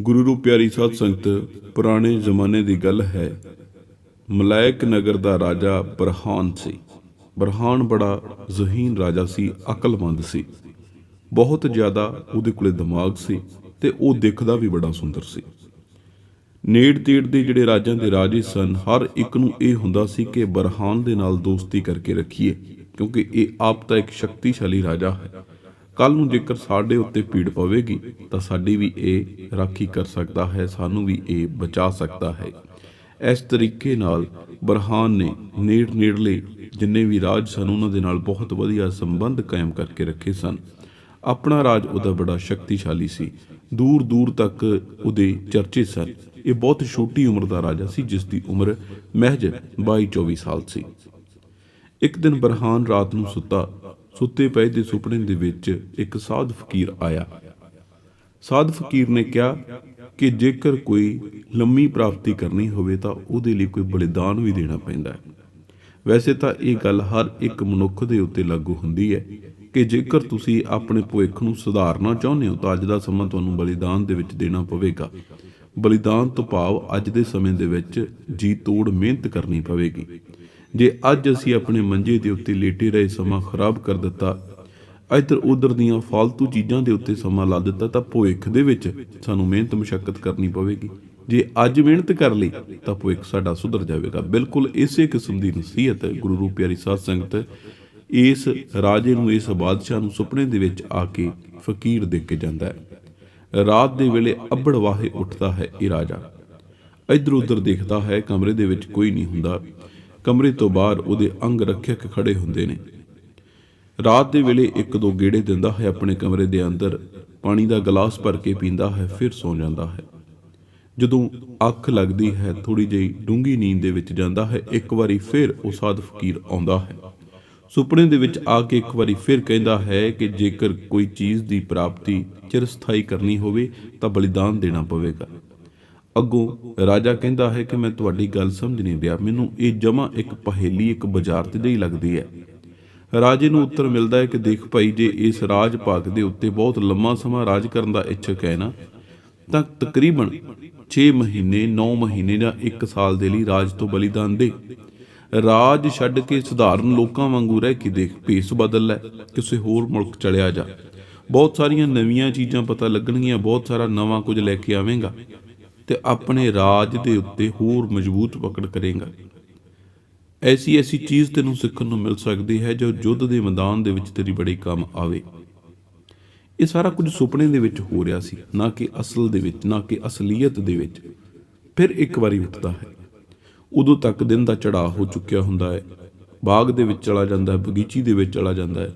ਗੁਰੂ ਰੂਪ ਪਿਆਰੀ ਸਾਧ ਸੰਗਤ, ਪੁਰਾਣੇ ਜ਼ਮਾਨੇ ਦੀ ਗੱਲ ਹੈ। ਮਲਾਇਕ ਨਗਰ ਦਾ ਰਾਜਾ ਬਰਹਾਨ ਸੀ। ਬਰਹਾਨ ਬੜਾ ਜ਼ਹੀਨ ਰਾਜਾ ਸੀ, ਅਕਲਮੰਦ ਸੀ। ਬਹੁਤ ਜ਼ਿਆਦਾ ਉਹਦੇ ਕੋਲੇ ਦਿਮਾਗ ਸੀ ਤੇ ਉਹ ਦਿਖਦਾ ਵੀ ਬੜਾ ਸੁੰਦਰ ਸੀ। ਨੇੜ ਤੇੜ ਦੇ ਜਿਹੜੇ ਰਾਜਾਂ ਦੇ ਰਾਜੇ ਸਨ, ਹਰ ਇੱਕ ਨੂੰ ਇਹ ਹੁੰਦਾ ਸੀ ਕਿ ਬਰਹਾਨ ਦੇ ਨਾਲ ਦੋਸਤੀ ਕਰਕੇ ਰੱਖੀਏ, ਕਿਉਂਕਿ ਇਹ ਆਪ ਤਾਂ ਇੱਕ ਸ਼ਕਤੀਸ਼ਾਲੀ ਰਾਜਾ ਹੈ। ਕੱਲ ਨੂੰ ਜੇਕਰ ਸਾਡੇ ਉੱਤੇ ਪੀੜ ਪਵੇਗੀ, ਤਾਂ ਸਾਡੀ ਵੀ ਇਹ ਰਾਖੀ ਕਰ ਸਕਦਾ ਹੈ, ਸਾਨੂੰ ਵੀ ਇਹ ਬਚਾ ਸਕਦਾ ਹੈ। ਇਸ ਤਰੀਕੇ ਨਾਲ ਬਰਹਾਨ ਨੇ ਨੇੜ ਨੇੜਲੇ ਜਿੰਨੇ ਵੀ ਰਾਜ ਸਨ, ਉਹਨਾਂ ਦੇ ਨਾਲ ਬਹੁਤ ਵਧੀਆ ਸੰਬੰਧ ਕਾਇਮ ਕਰਕੇ ਰੱਖੇ ਸਨ। ਆਪਣਾ ਰਾਜ ਉਹਦਾ ਬੜਾ ਸ਼ਕਤੀਸ਼ਾਲੀ ਸੀ। ਦੂਰ ਦੂਰ ਤੱਕ ਉਹਦੇ ਚਰਚੇ ਸਨ। ਇਹ ਬਹੁਤ ਛੋਟੀ ਉਮਰ ਦਾ ਰਾਜਾ ਸੀ, ਜਿਸ ਦੀ ਉਮਰ ਮਹਿਜ 22 24 ਸਾਲ ਸੀ। ਇੱਕ ਦਿਨ ਬਰਹਾਨ ਰਾਤ ਨੂੰ ਸੁੱਤਾ ਸੁੱਤੇ ਪਏ ਦੇ ਸੁਪਨੇ ਦੇ ਵਿੱਚ ਇੱਕ ਸਾਧ ਫਕੀਰ ਆਇਆ। ਸਾਧ ਫਕੀਰ ਨੇ ਕਿਹਾ ਕਿ ਜੇਕਰ ਕੋਈ ਲੰਮੀ ਪ੍ਰਾਪਤੀ ਕਰਨੀ ਹੋਵੇ ਤਾਂ ਉਹਦੇ ਲਈ ਕੋਈ ਬਲੀਦਾਨ ਵੀ ਦੇਣਾ ਪੈਂਦਾ ਹੈ। ਵੈਸੇ ਤਾਂ ਇਹ ਗੱਲ ਹਰ ਇੱਕ ਮਨੁੱਖ ਦੇ ਉੱਤੇ ਲਾਗੂ ਹੁੰਦੀ ਹੈ ਕਿ ਜੇਕਰ ਤੁਸੀਂ ਆਪਣੇ ਭਵਿੱਖ ਨੂੰ ਸੁਧਾਰਨਾ ਚਾਹੁੰਦੇ ਹੋ ਤਾਂ ਅੱਜ ਦਾ ਸਮਾਂ ਤੁਹਾਨੂੰ ਬਲੀਦਾਨ ਦੇ ਵਿੱਚ ਦੇਣਾ ਪਵੇਗਾ। ਬਲੀਦਾਨ ਤੋਂ ਭਾਵ ਅੱਜ ਦੇ ਸਮੇਂ ਦੇ ਵਿੱਚ ਜੀ ਤੋੜ ਮਿਹਨਤ ਕਰਨੀ ਪਵੇਗੀ। ਜੇ ਅੱਜ ਅਸੀਂ ਆਪਣੇ ਮੰਜੇ ਦੇ ਉੱਤੇ ਲੇਟੇ ਰਹੇ ਸਮਾਂ ਖਰਾਬ ਕਰ ਦਿੱਤਾ, ਇੱਧਰ ਉੱਧਰ ਦੀਆਂ ਫालतू ਚੀਜ਼ਾਂ ਦੇ ਉੱਤੇ ਸਮਾਂ ਲਾ ਦਿੱਤਾ, ਤਾਂ ਭਵਿੱਖ ਦੇ ਵਿੱਚ ਸਾਨੂੰ ਮਿਹਨਤ ਮੁਸ਼ਕਲ ਕਰਨੀ ਪਵੇਗੀ। ਜੇ ਅੱਜ ਮਿਹਨਤ ਕਰ ਲਈ, ਤਾਂ ਭਵਿੱਖ ਸਾਡਾ ਸੁਧਰ ਜਾਵੇਗਾ। ਬਿਲਕੁਲ ਇਸੇ ਕਿਸਮ ਦੀ ਨਸੀਹਤ ਗੁਰੂ ਰੂਪ ਪਿਆਰੀ ਸਾਧ ਸੰਗਤ ਇਸ ਰਾਜੇ ਨੂੰ, ਇਸ ਬਾਦਸ਼ਾਹ ਨੂੰ ਸੁਪਨੇ ਦੇ ਵਿੱਚ ਆ ਕੇ ਫਕੀਰ ਦੇ ਕੇ ਜਾਂਦਾ ਹੈ। ਰਾਤ ਦੇ ਵੇਲੇ ਅੱਬੜ ਵਾਹੇ ਉੱਠਦਾ ਹੈ ਇਹ ਰਾਜਾ। ਇੱਧਰ ਉੱਧਰ ਦੇਖਦਾ ਹੈ, ਕਮਰੇ ਦੇ ਵਿੱਚ ਕੋਈ ਨਹੀਂ ਹੁੰਦਾ। ਕਮਰੇ ਤੋਂ ਬਾਹਰ ਉਹਦੇ ਅੰਗ ਰੱਖਿਅਕ ਖੜੇ ਹੁੰਦੇ ਨੇ। ਰਾਤ ਦੇ ਵੇਲੇ ਇੱਕ ਦੋ ਗੇੜੇ ਦਿੰਦਾ ਹੈ ਆਪਣੇ ਕਮਰੇ ਦੇ ਅੰਦਰ, ਪਾਣੀ ਦਾ ਗਲਾਸ ਭਰ ਕੇ ਪੀਂਦਾ ਹੈ, ਫਿਰ ਸੌ ਜਾਂਦਾ ਹੈ। ਜਦੋਂ ਅੱਖ ਲੱਗਦੀ ਹੈ ਥੋੜੀ ਜਿਹੀ ਡੂੰਗੀ ਨੀਂਦ ਦੇ ਵਿੱਚ ਜਾਂਦਾ ਹੈ, ਇੱਕ ਵਾਰੀ ਫਿਰ ਉਹ ਸਾਧ ਫਕੀਰ ਆਉਂਦਾ ਹੈ। ਸੁਪਨੇ ਦੇ ਵਿੱਚ ਆ ਕੇ ਇੱਕ ਵਾਰੀ ਫਿਰ ਕਹਿੰਦਾ ਹੈ ਕਿ ਜੇਕਰ ਕੋਈ ਚੀਜ਼ ਦੀ ਪ੍ਰਾਪਤੀ ਚਿਰਸਥਾਈ ਕਰਨੀ ਹੋਵੇ, ਤਾਂ ਬਲੀਦਾਨ ਦੇਣਾ ਪਵੇਗਾ। ਅੱਗੋਂ ਰਾਜਾ ਕਹਿੰਦਾ ਹੈ ਕਿ ਮੈਂ ਤੁਹਾਡੀ ਗੱਲ ਸਮਝ ਨਹੀਂ ਰਿਹਾ ਮੈਨੂੰ ਇਹ ਜਮਾ ਇੱਕ ਪਹੇਲੀ, ਇੱਕ ਬਾਜ਼ਾਰ ਜਿਹੀ ਲੱਗਦੀ ਹੈ। ਰਾਜੇ ਨੂੰ ਉੱਤਰ ਮਿਲਦਾ ਹੈ ਕਿ ਦੇਖ ਭਾਈ, ਜੇ ਇਸ ਰਾਜ ਭਾਗ ਦੇ ਉੱਤੇ ਬਹੁਤ ਲੰਮਾ ਸਮਾਂ ਰਾਜ ਕਰਨ ਦਾ ਇੱਛਕ ਹੈ ਨਾ, ਤਾਂ ਤਕਰੀਬਨ 6 ਮਹੀਨੇ 9 ਮਹੀਨੇ ਜਾਂ 1 ਸਾਲ ਦੇ ਲਈ ਰਾਜ ਤੋਂ ਬਲੀਦਾਨ ਦੇ। ਰਾਜ ਛੱਡ ਕੇ ਸਧਾਰਨ ਲੋਕਾਂ ਵਾਂਗੂ ਰਹਿ ਕੇ ਦੇਖ ਭੇਸ ਬਦਲ ਲੈ, ਕਿਸੇ ਹੋਰ ਮੁਲਕ ਚਲਿਆ ਜਾ। ਬਹੁਤ ਸਾਰੀਆਂ ਨਵੀਆਂ ਚੀਜ਼ਾਂ ਪਤਾ ਲੱਗਣਗੀਆਂ, ਬਹੁਤ ਸਾਰਾ ਨਵਾਂ ਕੁਝ ਲੈ ਕੇ ਆਵੇਂਗਾ। ਤੇ ਆਪਣੇ ਰਾਜ ਦੇ ਉੱਤੇ ਹੋਰ ਮਜ਼ਬੂਤ ਪਕੜ ਕਰੇਗਾ। ਐਸੀ ਐਸੀ ਚੀਜ਼ ਤੈਨੂੰ ਸਿੱਖਣ ਨੂੰ ਮਿਲ ਸਕਦੀ ਹੈ ਜੋ ਯੁੱਧ ਦੇ ਮੈਦਾਨ ਦੇ ਵਿੱਚ ਤੇਰੀ ਬੜੀ ਕੰਮ ਆਵੇ। ਇਹ ਸਾਰਾ ਕੁਝ ਸੁਪਨੇ ਦੇ ਵਿੱਚ ਹੋ ਰਿਹਾ ਸੀ, ਨਾ ਕਿ ਅਸਲ ਦੇ ਵਿੱਚ, ਨਾ ਕਿ ਅਸਲੀਅਤ ਦੇ ਵਿੱਚ। ਫਿਰ ਇੱਕ ਵਾਰੀ ਉੱਠਦਾ ਹੈ। ਉਦੋਂ ਤੱਕ ਦਿਨ ਦਾ ਚੜਾਅ ਹੋ ਚੁੱਕਿਆ ਹੁੰਦਾ ਹੈ। ਬਾਗ ਦੇ ਵਿੱਚ ਚਲਾ ਜਾਂਦਾ ਹੈ, ਬਗੀਚੀ ਦੇ ਵਿੱਚ ਚਲਾ ਜਾਂਦਾ ਹੈ।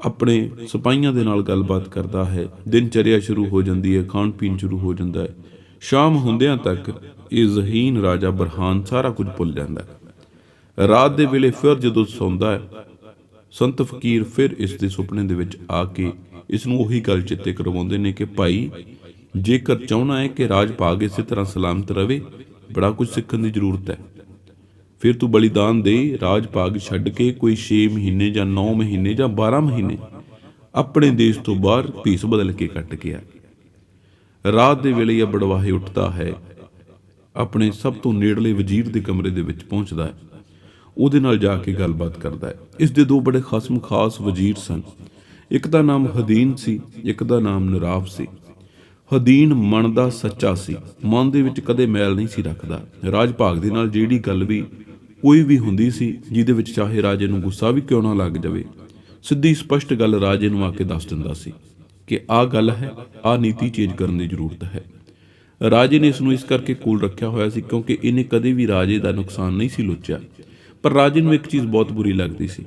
ਆਪਣੇ ਸਿਪਾਹੀਆਂ ਦੇ ਨਾਲ ਗੱਲਬਾਤ ਕਰਦਾ ਹੈ। ਦਿਨ ਚਰਿਆ ਸ਼ੁਰੂ ਹੋ ਜਾਂਦੀ ਹੈ ਖਾਣ ਪੀਣ ਸ਼ੁਰੂ ਹੋ ਜਾਂਦਾ ਹੈ। ਸ਼ਾਮ ਹੁੰਦਿਆਂ ਤੱਕ ਇਹ ਜ਼ਹੀਨ ਰਾਜਾ ਬਰਹਾਨ ਸਾਰਾ ਕੁਝ ਭੁੱਲ ਜਾਂਦਾ ਹੈ। ਰਾਤ ਦੇ ਵੇਲੇ ਫਿਰ ਜਦੋਂ ਸੌਂਦਾ ਹੈ, ਸੰਤ ਫਕੀਰ ਫਿਰ ਇਸ ਦੇ ਸੁਪਨੇ ਦੇ ਵਿੱਚ ਆ ਕੇ ਇਸ ਨੂੰ ਉਹੀ ਗੱਲ ਚਿੱਤੇ ਕਰਵਾਉਂਦੇ ਨੇ ਕਿ ਭਾਈ, ਜੇਕਰ ਚਾਹਣਾ ਹੈ ਕਿ ਰਾਜ ਭਾਗ ਇਸੇ ਤਰ੍ਹਾਂ ਸਲਾਮਤ ਰਵੇ, ਬੜਾ ਕੁਝ ਸਿੱਖਣ ਦੀ ਜ਼ਰੂਰਤ ਹੈ। ਫਿਰ ਤੂੰ ਬਲੀਦਾਨ ਦੇ ਰਾਜ ਭਾਗ ਛੱਡ ਕੇ ਕੋਈ 6 ਮਹੀਨੇ ਜਾਂ 9 ਮਹੀਨੇ ਜਾਂ 12 ਮਹੀਨੇ ਆਪਣੇ ਦੇਸ਼ ਤੋਂ ਬਾਹਰ ਭੀਸ ਬਦਲ ਕੇ ਕੱਟ ਗਿਆ ਰਾਤ ਦੇ ਵੇਲੇ ਇਹ ਬੜਵਾਹੇ ਉੱਠਦਾ ਹੈ, ਆਪਣੇ ਸਭ ਤੋਂ ਨੇੜਲੇ ਵਜ਼ੀਰ ਦੇ ਕਮਰੇ ਦੇ ਵਿੱਚ ਪਹੁੰਚਦਾ ਹੈ। ਉਹਦੇ ਨਾਲ ਜਾ ਕੇ ਗੱਲਬਾਤ ਕਰਦਾ ਹੈ। ਇਸ ਦੇ ਦੋ ਬੜੇ ਖਸਮ ਖਾਸ ਵਜ਼ੀਰ ਸਨ। ਇੱਕ ਦਾ ਨਾਮ ਹਦੀਨ ਸੀ, ਇੱਕ ਦਾ ਨਾਮ ਨਰਾਫ ਸੀ। ਹਦੀਨ ਮਨ ਦਾ ਸੱਚਾ ਸੀ, ਮਨ ਦੇ ਵਿੱਚ ਕਦੇ ਮੈਲ ਨਹੀਂ ਸੀ ਰੱਖਦਾ। ਰਾਜ ਭਾਗ ਦੇ ਨਾਲ ਜਿਹੜੀ ਗੱਲ ਵੀ ਕੋਈ ਵੀ ਹੁੰਦੀ ਸੀ, ਜਿਹਦੇ ਵਿੱਚ ਚਾਹੇ ਰਾਜੇ ਨੂੰ ਗੁੱਸਾ ਵੀ ਕਿਉਂ ਨਾ ਲੱਗ ਜਾਵੇ, ਸਿੱਧੀ ਸਪਸ਼ਟ ਗੱਲ ਰਾਜੇ ਨੂੰ ਆ ਕੇ ਦੱਸ ਦਿੰਦਾ ਸੀ। ਕਿ ਆਹ ਗੱਲ ਹੈ, ਆਹ ਨੀਤੀ ਚੇਂਜ ਕਰਨ ਦੀ ਜ਼ਰੂਰਤ ਹੈ। ਰਾਜੇ ਨੇ ਇਸ ਨੂੰ ਇਸ ਕਰਕੇ ਕੂਲ ਰੱਖਿਆ ਹੋਇਆ ਸੀ ਕਿਉਂਕਿ ਇਹਨੇ ਕਦੇ ਵੀ ਰਾਜੇ ਦਾ ਨੁਕਸਾਨ ਨਹੀਂ ਸੀ ਲੁੱਚਿਆ। ਪਰ ਰਾਜੇ ਨੂੰ ਇੱਕ ਚੀਜ਼ ਬਹੁਤ ਬੁਰੀ ਲੱਗਦੀ ਸੀ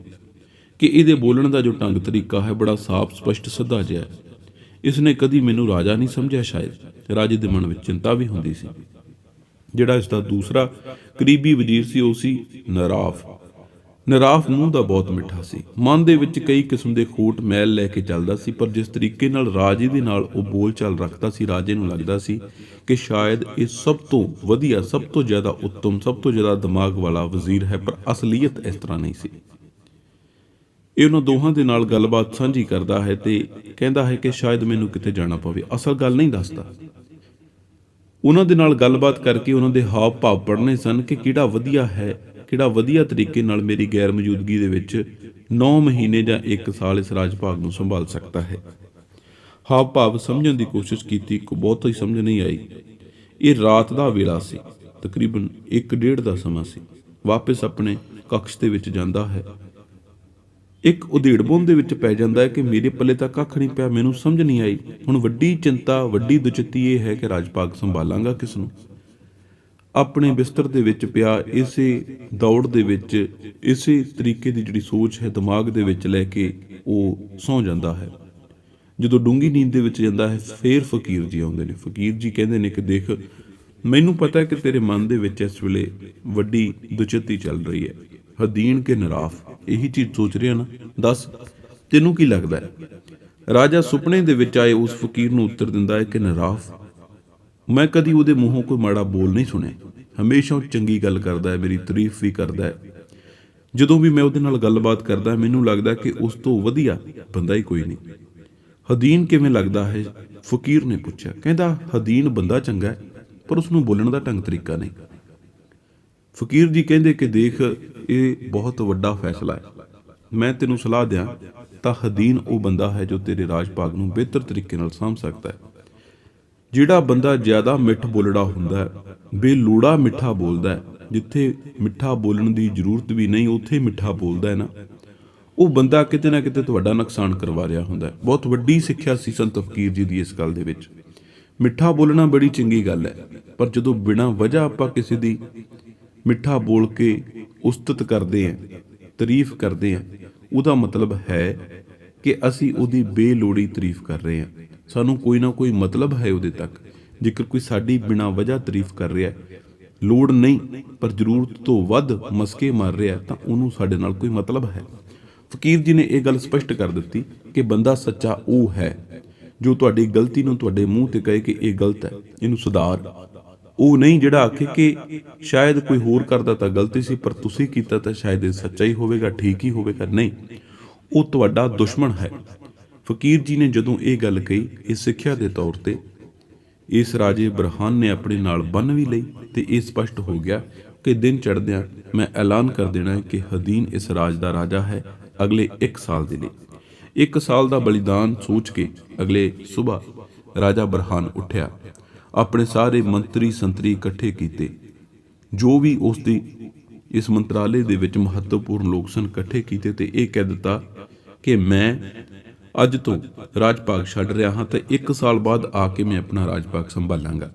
ਕਿ ਇਹਦੇ ਬੋਲਣ ਦਾ ਜੋ ਢੰਗ ਤਰੀਕਾ ਹੈ, ਬੜਾ ਸਾਫ਼, ਸਪਸ਼ਟ, ਸਿੱਧਾ ਜਿਹਾ ਹੈ। ਇਸ ਨੇ ਕਦੀ ਮੈਨੂੰ ਰਾਜਾ ਨਹੀਂ ਸਮਝਿਆ ਸ਼ਾਇਦ। ਰਾਜੇ ਦੇ ਮਨ ਵਿੱਚ ਚਿੰਤਾ ਵੀ ਹੁੰਦੀ ਸੀ। ਜਿਹੜਾ ਇਸ ਦਾ ਦੂਸਰਾ ਕਰੀਬੀ ਵਜ਼ੀਰ ਸੀ, ਉਹ ਸੀ ਨਰਾਫ। ਨਰਾਫ ਮੂੰਹ ਦਾ ਬਹੁਤ ਮਿੱਠਾ ਸੀ। ਮਨ ਦੇ ਵਿੱਚ ਕਈ ਕਿਸਮ ਦੇ ਖੋਟ ਮੈਲ ਲੈ ਕੇ ਚੱਲਦਾ ਸੀ, ਪਰ ਜਿਸ ਤਰੀਕੇ ਨਾਲ ਰਾਜੇ ਦੇ ਨਾਲ ਉਹ ਬੋਲਚਾਲ ਰੱਖਦਾ ਸੀ, ਰਾਜੇ ਨੂੰ ਲੱਗਦਾ ਸੀ ਕਿ ਸ਼ਾਇਦ ਇਹ ਸਭ ਤੋਂ ਵਧੀਆ, ਸਭ ਤੋਂ ਜ਼ਿਆਦਾ ਉੱਤਮ, ਸਭ ਤੋਂ ਜ਼ਿਆਦਾ ਦਿਮਾਗ ਵਾਲਾ ਵਜ਼ੀਰ ਹੈ, ਪਰ ਅਸਲੀਅਤ ਇਸ ਤਰ੍ਹਾਂ ਨਹੀਂ ਸੀ। ਇਹ ਉਹਨਾਂ ਦੋਹਾਂ ਦੇ ਨਾਲ ਗੱਲਬਾਤ ਸਾਂਝੀ ਕਰਦਾ ਹੈ ਤੇ ਕਹਿੰਦਾ ਹੈ ਕਿ ਸ਼ਾਇਦ ਮੈਨੂੰ ਕਿਤੇ ਜਾਣਾ ਪਵੇ। ਅਸਲ ਗੱਲ ਨਹੀਂ ਦੱਸਦਾ। ਉਹਨਾਂ ਦੇ ਨਾਲ ਗੱਲਬਾਤ ਕਰਕੇ ਉਹਨਾਂ ਦੇ ਹਾਵ ਭਾਵ ਪੜ੍ਹਨੇ ਸਨ ਕਿ ਕਿਹੜਾ ਵਧੀਆ ਹੈ ਕਿਹੜਾ ਵਧੀਆ ਤਰੀਕੇ ਨਾਲ ਮੇਰੀ ਗੈਰ ਮੌਜੂਦਗੀ ਦੇ ਵਿੱਚ 9 ਮਹੀਨੇ ਜਾਂ 1 ਸਾਲ ਇਸ ਰਾਜ ਭਾਗ ਨੂੰ ਸੰਭਾਲ ਸਕਦਾ ਹੈ। ਹਾਵ ਭਾਵ ਸਮਝਣ ਦੀ ਕੋਸ਼ਿਸ਼ ਕੀਤੀ, ਕੋ ਬਹੁਤ ਹੀ ਸਮਝ ਨਹੀਂ ਆਈ। ਇਹ ਰਾਤ ਦਾ ਵੇਲਾ ਸੀ, ਤਕਰੀਬਨ 1:30 ਦਾ ਸਮਾਂ ਸੀ। ਵਾਪਸ ਆਪਣੇ ਕਕਸ਼ ਦੇ ਵਿੱਚ ਜਾਂਦਾ ਹੈ। ਇੱਕ ਉਧੇੜਬੁੰਮ ਦੇ ਵਿੱਚ ਪੈ ਜਾਂਦਾ ਹੈ ਕਿ ਮੇਰੇ ਪੱਲੇ ਤਾਂ ਕੱਖ ਨਹੀਂ ਪਿਆ, ਮੈਨੂੰ ਸਮਝ ਨਹੀਂ ਆਈ। ਹੁਣ ਵੱਡੀ ਚਿੰਤਾ, ਵੱਡੀ ਦੁਚਿੱਤੀ ਇਹ ਹੈ ਕਿ ਰਾਜ ਭਾਗ ਸੰਭਾਲਾਂਗਾ ਕਿਸ ਨੂੰ? ਆਪਣੇ ਬਿਸਤਰ ਦੇ ਵਿੱਚ ਪਿਆ ਇਸੇ ਦੌੜ ਦੇ ਵਿੱਚ, ਇਸੇ ਤਰੀਕੇ ਦੀ ਜਿਹੜੀ ਸੋਚ ਹੈ ਦਿਮਾਗ ਦੇ ਵਿੱਚ ਲੈ ਕੇ ਉਹ ਸੌਂ ਜਾਂਦਾ ਹੈ। ਜਦੋਂ ਡੂੰਗੀ ਨੀਂਦ ਦੇ ਵਿੱਚ ਜਾਂਦਾ ਹੈ, ਫੇਰ ਫਕੀਰ ਜੀ ਆਉਂਦੇ ਨੇ। ਫਕੀਰ ਜੀ ਕਹਿੰਦੇ ਨੇ ਕਿ ਦੇਖ, ਮੈਨੂੰ ਪਤਾ ਹੈ ਕਿ ਤੇਰੇ ਮਨ ਦੇ ਵਿੱਚ ਇਸ ਵੇਲੇ ਵੱਡੀ ਦੁਚਿੱਤੀ ਚੱਲ ਰਹੀ ਹੈ। ਹਦੀਨ ਕੇ ਨਰਾਫ। ਇਹੀ ਚੀਜ਼ ਸੋਚ ਰਿਹਾ ਨਾ। ਦੱਸ, ਤੈਨੂੰ ਕੀ ਲੱਗਦਾ ਹੈ? ਰਾਜਾ ਸੁਪਨੇ ਦੇ ਵਿੱਚ ਆਏ ਉਸ ਫਕੀਰ ਨੂੰ ਉੱਤਰ ਦਿੰਦਾ ਹੈ ਕਿ ਨਰਾਫ ਮੈਂ ਕਦੀ ਉਹਦੇ ਮੂੰਹੋਂ ਕੋਈ ਮਾੜਾ ਬੋਲ ਨਹੀਂ ਸੁਣਿਆ। ਹਮੇਸ਼ਾ ਉਹ ਚੰਗੀ ਗੱਲ ਕਰਦਾ ਹੈ, ਮੇਰੀ ਤਾਰੀਫ ਵੀ ਕਰਦਾ ਹੈ। ਜਦੋਂ ਵੀ ਮੈਂ ਉਹਦੇ ਨਾਲ ਗੱਲਬਾਤ ਕਰਦਾ, ਮੈਨੂੰ ਲੱਗਦਾ ਕਿ ਉਸ ਤੋਂ ਵਧੀਆ ਬੰਦਾ ਹੀ ਕੋਈ ਨਹੀਂ। ਹਦੀਨ ਕਿਵੇਂ ਲੱਗਦਾ ਹੈ? ਫਕੀਰ ਨੇ ਪੁੱਛਿਆ। ਕਹਿੰਦਾ, ਹਦੀਨ ਬੰਦਾ ਚੰਗਾ ਹੈ, ਪਰ ਉਸ ਨੂੰ ਬੋਲਣ ਦਾ ਢੰਗ ਤਰੀਕਾ ਨਹੀਂ। ਫਕੀਰ ਜੀ ਕਹਿੰਦੇ ਕਿ ਦੇਖ, ਇਹ ਬਹੁਤ ਵੱਡਾ ਫੈਸਲਾ ਹੈ। ਮੈਂ ਤੈਨੂੰ ਸਲਾਹ ਦਿਆਂ, ਤਾਂ ਹਦੀਨ ਉਹ ਬੰਦਾ ਹੈ ਜੋ ਤੇਰੇ ਰਾਜ ਭਾਗ ਨੂੰ ਬਿਹਤਰ ਤਰੀਕੇ ਨਾਲ ਸਾਂਭ ਸਕਦਾ ਹੈ। ਜਿਹੜਾ ਬੰਦਾ ਜ਼ਿਆਦਾ ਮਿੱਠ ਬੋਲੜਾ ਹੁੰਦਾ ਹੈ, ਬੇਲੋੜਾ ਮਿੱਠਾ ਬੋਲਦਾ ਹੈ, ਜਿੱਥੇ ਮਿੱਠਾ ਬੋਲਣ ਦੀ ਜ਼ਰੂਰਤ ਵੀ ਨਹੀਂ, ਉੱਥੇ ਮਿੱਠਾ ਬੋਲਦਾ ਹੈ ਨਾ। ਉਹ ਬੰਦਾ ਕਿਤੇ ਨਾ ਕਿਤੇ ਤੁਹਾਡਾ ਨੁਕਸਾਨ ਕਰਵਾ ਰਿਹਾ ਹੁੰਦਾ ਹੈ। ਬਹੁਤ ਵੱਡੀ ਸਿੱਖਿਆ ਸੀ ਸੰਤ ਫਕੀਰ ਜੀ ਦੀ ਇਸ ਗੱਲ ਦੇ ਵਿੱਚ। ਮਿੱਠਾ ਬੋਲਣਾ ਬੜੀ ਚੰਗੀ ਗੱਲ ਹੈ, ਪਰ ਜਦੋਂ ਬਿਨਾਂ ਵਜ੍ਹਾ ਆਪਾਂ ਕਿਸੇ ਦੀ ਮਿੱਠਾ ਬੋਲ ਕੇ ਉਸਤਤ ਕਰਦੇ ਹਾਂ, ਤਾਰੀਫ ਕਰਦੇ ਹਾਂ, ਉਹਦਾ ਮਤਲਬ ਹੈ ਕਿ ਅਸੀਂ ਉਹਦੀ ਬੇਲੋੜੀ ਤਾਰੀਫ ਕਰ ਰਹੇ ਹਾਂ। ਸਾਨੂੰ ਕੋਈ ਨਾ ਕੋਈ ਮਤਲਬ ਹੈ ਉਹਦੇ ਤੱਕ। ਜੇਕਰ ਕੋਈ ਸਾਡੀ ਬਿਨਾਂ ਵਜ੍ਹਾ ਤਾਰੀਫ ਕਰ ਰਿਹਾ ਹੈ, ਲੋੜ ਨਹੀਂ, ਪਰ ਜ਼ਰੂਰਤ ਤੋਂ ਵੱਧ ਮਸਕੇ ਮਾਰ ਰਿਹਾ ਤਾਂ ਉਹਨੂੰ ਸਾਡੇ ਨਾਲ ਕੋਈ ਮਤਲਬ ਹੈ। ਫਕੀਰ ਜੀ ਨੇ ਇਹ ਗੱਲ ਸਪਸ਼ਟ ਕਰ ਦਿੱਤੀ ਕਿ ਬੰਦਾ ਸੱਚਾ ਉਹ ਹੈ, ਜੋ ਤੁਹਾਡੀ ਗਲਤੀ ਨੂੰ ਤੁਹਾਡੇ ਮੂੰਹ ਤੇ ਕਹੇ ਕਿ ਇਹ ਗਲਤ ਹੈ, ਇਹਨੂੰ ਸੁਧਾਰ। ਉਹ ਨਹੀਂ ਜਿਹੜਾ ਆਖੇ ਕਿ ਸ਼ਾਇਦ ਕੋਈ ਹੋਰ ਕਰਦਾ ਤਾਂ ਗਲਤੀ ਸੀ, ਪਰ ਤੁਸੀਂ ਕੀਤਾ ਤਾਂ ਸ਼ਾਇਦ ਇਹ ਸੱਚਾ ਹੀ ਹੋਵੇਗਾ, ਠੀਕ ਹੀ ਹੋਵੇਗਾ। ਨਹੀਂ, ਉਹ ਤੁਹਾਡਾ ਦੁਸ਼ਮਣ ਹੈ। ਫਕੀਰ ਜੀ ਨੇ ਜਦੋਂ ਇਹ ਗੱਲ ਕਹੀ, ਇਹ ਸਿੱਖਿਆ ਦੇ ਤੌਰ ਤੇ ਇਸ ਰਾਜੇ ਬਰਹਾਨ ਨੇ ਆਪਣੇ ਨਾਲ ਬੰਨ ਵੀ ਲਈ ਤੇ ਇਹ ਸਪਸ਼ਟ ਹੋ ਗਿਆ ਕਿ ਦਿਨ ਚੜ੍ਹਦਿਆਂ ਮੈਂ ਐਲਾਨ ਕਰ ਦੇਣਾ ਹੈ ਕਿ ਹਦੀਨ ਇਸ ਰਾਜ ਦਾ ਰਾਜਾ ਹੈ ਅਗਲੇ 1 ਸਾਲ ਦੇ ਲਈ। 1 ਸਾਲ ਦਾ ਬਲੀਦਾਨ ਸੋਚ ਕੇ ਅਗਲੇ ਸਵੇਰ ਰਾਜਾ ਬਰਹਾਨ ਉੱਠਿਆ। ਆਪਣੇ ਸਾਰੇ ਮੰਤਰੀ ਸੰਤਰੀ ਇਕੱਠੇ ਕੀਤੇ। ਜੋ ਵੀ ਉਸ ਦੀ ਇਸ ਮੰਤਰਾਲੇ ਦੇ ਵਿੱਚ ਮਹੱਤਵਪੂਰਨ ਲੋਕ ਸਨ ਇਕੱਠੇ ਕੀਤੇ ਤੇ ਇਹ ਕਹਿ ਦਿੱਤਾ ਕਿ ਮੈਂ ਅੱਜ ਤੋਂ ਰਾਜ ਭਾਗ ਛੱਡ ਰਿਹਾ ਹਾਂ ਤੇ 1 ਸਾਲ ਬਾਅਦ ਆ ਕੇ ਮੈਂ ਆਪਣਾ ਰਾਜ ਭਾਗ ਸੰਭਾਲਾਂਗਾ।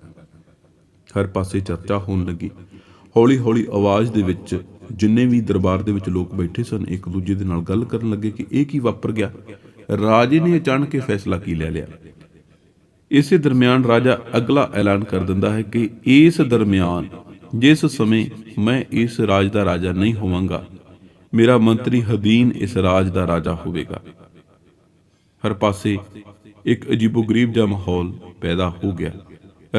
ਹਰ ਪਾਸੇ ਚਰਚਾ ਹੋਣ ਲੱਗੀ। ਹੌਲੀ ਹੌਲੀ ਆਵਾਜ਼ ਦੇ ਵਿੱਚ ਜਿੰਨੇ ਵੀ ਦਰਬਾਰ ਦੇ ਵਿੱਚ ਲੋਕ ਬੈਠੇ ਸਨ, ਇੱਕ ਦੂਜੇ ਦੇ ਨਾਲ ਗੱਲ ਕਰਨ ਲੱਗੇ ਕਿ ਇਹ ਕੀ ਵਾਪਰ ਗਿਆ? ਰਾਜੇ ਨੇ ਅਚਾਨਕ ਇਹ ਫੈਸਲਾ ਕੀ ਲੈ ਲਿਆ? ਇਸੇ ਦਰਮਿਆਨ ਰਾਜਾ ਅਗਲਾ ਐਲਾਨ ਕਰ ਦਿੰਦਾ ਹੈ ਕਿ ਇਸ ਦਰਮਿਆਨ, ਜਿਸ ਸਮੇਂ ਮੈਂ ਇਸ ਰਾਜ ਦਾ ਰਾਜਾ ਨਹੀਂ ਹੋਵਾਂਗਾ, ਮੇਰਾ ਮੰਤਰੀ ਹਦੀਨ ਇਸ ਰਾਜ ਦਾ ਰਾਜਾ ਹੋਵੇਗਾ। ਹਰ ਪਾਸੇ ਇੱਕ ਅਜੀਬੋ-ਗਰੀਬ ਜਿਹਾ ਮਾਹੌਲ ਪੈਦਾ ਹੋ ਗਿਆ।